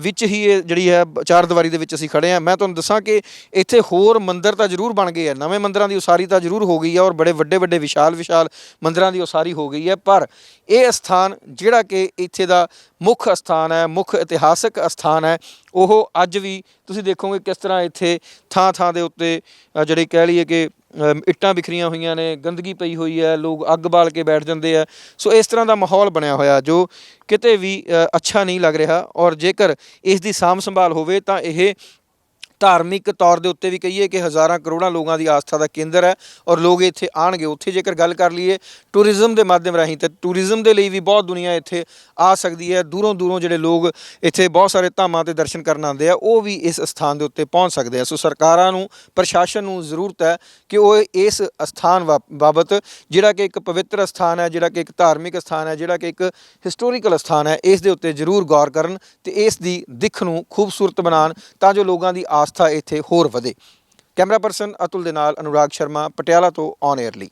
[SPEAKER 2] ਵਿੱਚ ਹੀ ਇਹ ਜਿਹੜੀ ਹੈ ਬ- ਚਾਰ ਦੀਵਾਰੀ ਦੇ ਵਿੱਚ ਅਸੀਂ ਖੜੇ ਆ ਮੈਂ ਤੁਹਾਨੂੰ ਦੱਸਾਂ ਕਿ ਇੱਥੇ ਹੋਰ ਮੰਦਿਰ ਤਾਂ ਜ਼ਰੂਰ ਬਣ ਗਏ ਆ। ਨਵੇਂ ਮੰਦਿਰਾਂ ਦੀ ਉਸਾਰੀ ਤਾਂ ਜ਼ਰੂਰ ਹੋ ਗਈ ਹੈ ਔਰ ਬੜੇ ਵੱਡੇ ਵੱਡੇ, ਵਿਸ਼ਾਲ ਵਿਸ਼ਾਲ ਮੰਦਿਰਾਂ ਦੀ ਉਸਾਰੀ ਹੋ ਗਈ ਹੈ। ਪਰ ਇਹ ਸਥਾਨ ਜਿਹੜਾ ਕਿ ਇੱਥੇ ਦਾ ਮੁੱਖ ਸਥਾਨ ਹੈ ਮੁੱਖ ਇਤਿਹਾਸਕ ਸਥਾਨ ਹੈ। ਉਹ ਅੱਜ ਵੀ ਤੁਸੀਂ ਦੇਖੋਗੇ ਕਿਸ ਤਰ੍ਹਾਂ ਇੱਥੇ ਥਾਂ ਥਾਂ ਦੇ ਉੱਤੇ ਅ, ਜਿਹੜੀ ਕਹਿ ਲਈਏ ਕਿ ਇੱਟਾਂ ਬਿਖਰੀਆਂ ਹੋਈਆਂ ਨੇ ਗੰਦਗੀ ਪਈ ਹੋਈ ਹੈ ਲੋਕ ਅੱਗ ਬਾਲ ਕੇ ਬੈਠ ਜਾਂਦੇ ਆ। ਸੋ ਇਸ ਤਰ੍ਹਾਂ ਦਾ ਮਾਹੌਲ ਬਣਿਆ ਹੋਇਆ ਜੋ ਕਿਤੇ ਵੀ ਅੱਛਾ ਨਹੀਂ ਲੱਗ ਰਿਹਾ ਔਰ ਜੇਕਰ ਇਸ ਦੀ ਸਾਂਭ ਸੰਭਾਲ ਹੋਵੇ ਤਾਂ ਇਹ ਧਾਰਮਿਕ ਤੌਰ ਦੇ ਉੱਤੇ ਵੀ ਕਹੀਏ ਕਿ ਹਜ਼ਾਰਾਂ ਕਰੋੜਾਂ ਲੋਕਾਂ ਦੀ ਆਸਥਾ ਦਾ ਕੇਂਦਰ ਹੈ ਔਰ ਲੋਕ ਇੱਥੇ ਆਣਗੇ ਉੱਥੇ ਜੇਕਰ ਗੱਲ ਕਰ ਲਈਏ ਟੂਰਿਜ਼ਮ ਦੇ ਮਾਧਿਅਮ ਰਾਹੀਂ ਤੇ ਟੂਰਿਜ਼ਮ ਦੇ ਲਈ ਵੀ ਬਹੁਤ ਦੁਨੀਆ ਇੱਥੇ ਆ ਸਕਦੀ ਹੈ। ਦੂਰੋਂ ਦੂਰੋਂ ਜਿਹੜੇ ਲੋਕ ਇੱਥੇ ਬਹੁਤ ਸਾਰੇ ਧਾਮਾਂ ਤੇ ਦਰਸ਼ਨ ਕਰਨ ਆਉਂਦੇ ਆ, ਉਹ ਵੀ ਇਸ ਸਥਾਨ ਦੇ ਉੱਤੇ ਪਹੁੰਚ ਸਕਦੇ ਆ। ਸੋ ਸਰਕਾਰਾਂ ਨੂੰ, ਪ੍ਰਸ਼ਾਸਨ ਨੂੰ ਜ਼ਰੂਰਤ ਹੈ ਕਿ ਉਹ ਇਸ ਸਥਾਨ ਵਾ- ਬਾਬਤ ਜਿਹੜਾ ਕਿ ਇੱਕ ਪਵਿੱਤਰ ਸਥਾਨ ਹੈ, ਜਿਹੜਾ ਕਿ ਇੱਕ ਧਾਰਮਿਕ ਸਥਾਨ ਹੈ, ਜਿਹੜਾ ਕਿ ਇੱਕ ਹਿਸਟੋਰੀਕਲ ਸਥਾਨ ਹੈ, ਇਸ ਦੇ ਉੱਤੇ ਜ਼ਰੂਰ ਗੌਰ ਕਰਨ ਤੇ ਇਸ ਦੀ ਦਿੱਖ ਨੂੰ ਖੂਬਸੂਰਤ ਬਣਾਉਣ ਤਾਂ ਜੋ ਲੋਕਾਂ ਦੀ ਆਸ ਆਸਥਾ ਇੱਥੇ ਹੋਰ ਵਧੇ। ਕੈਮਰਾ ਪਰਸਨ ਅਤੁਲ ਦੇ ਨਾਲ ਅਨੁਰਾਗ ਸ਼ਰਮਾ, ਪਟਿਆਲਾ ਤੋਂ ਔਨ 에ਅਰ ਲਈ।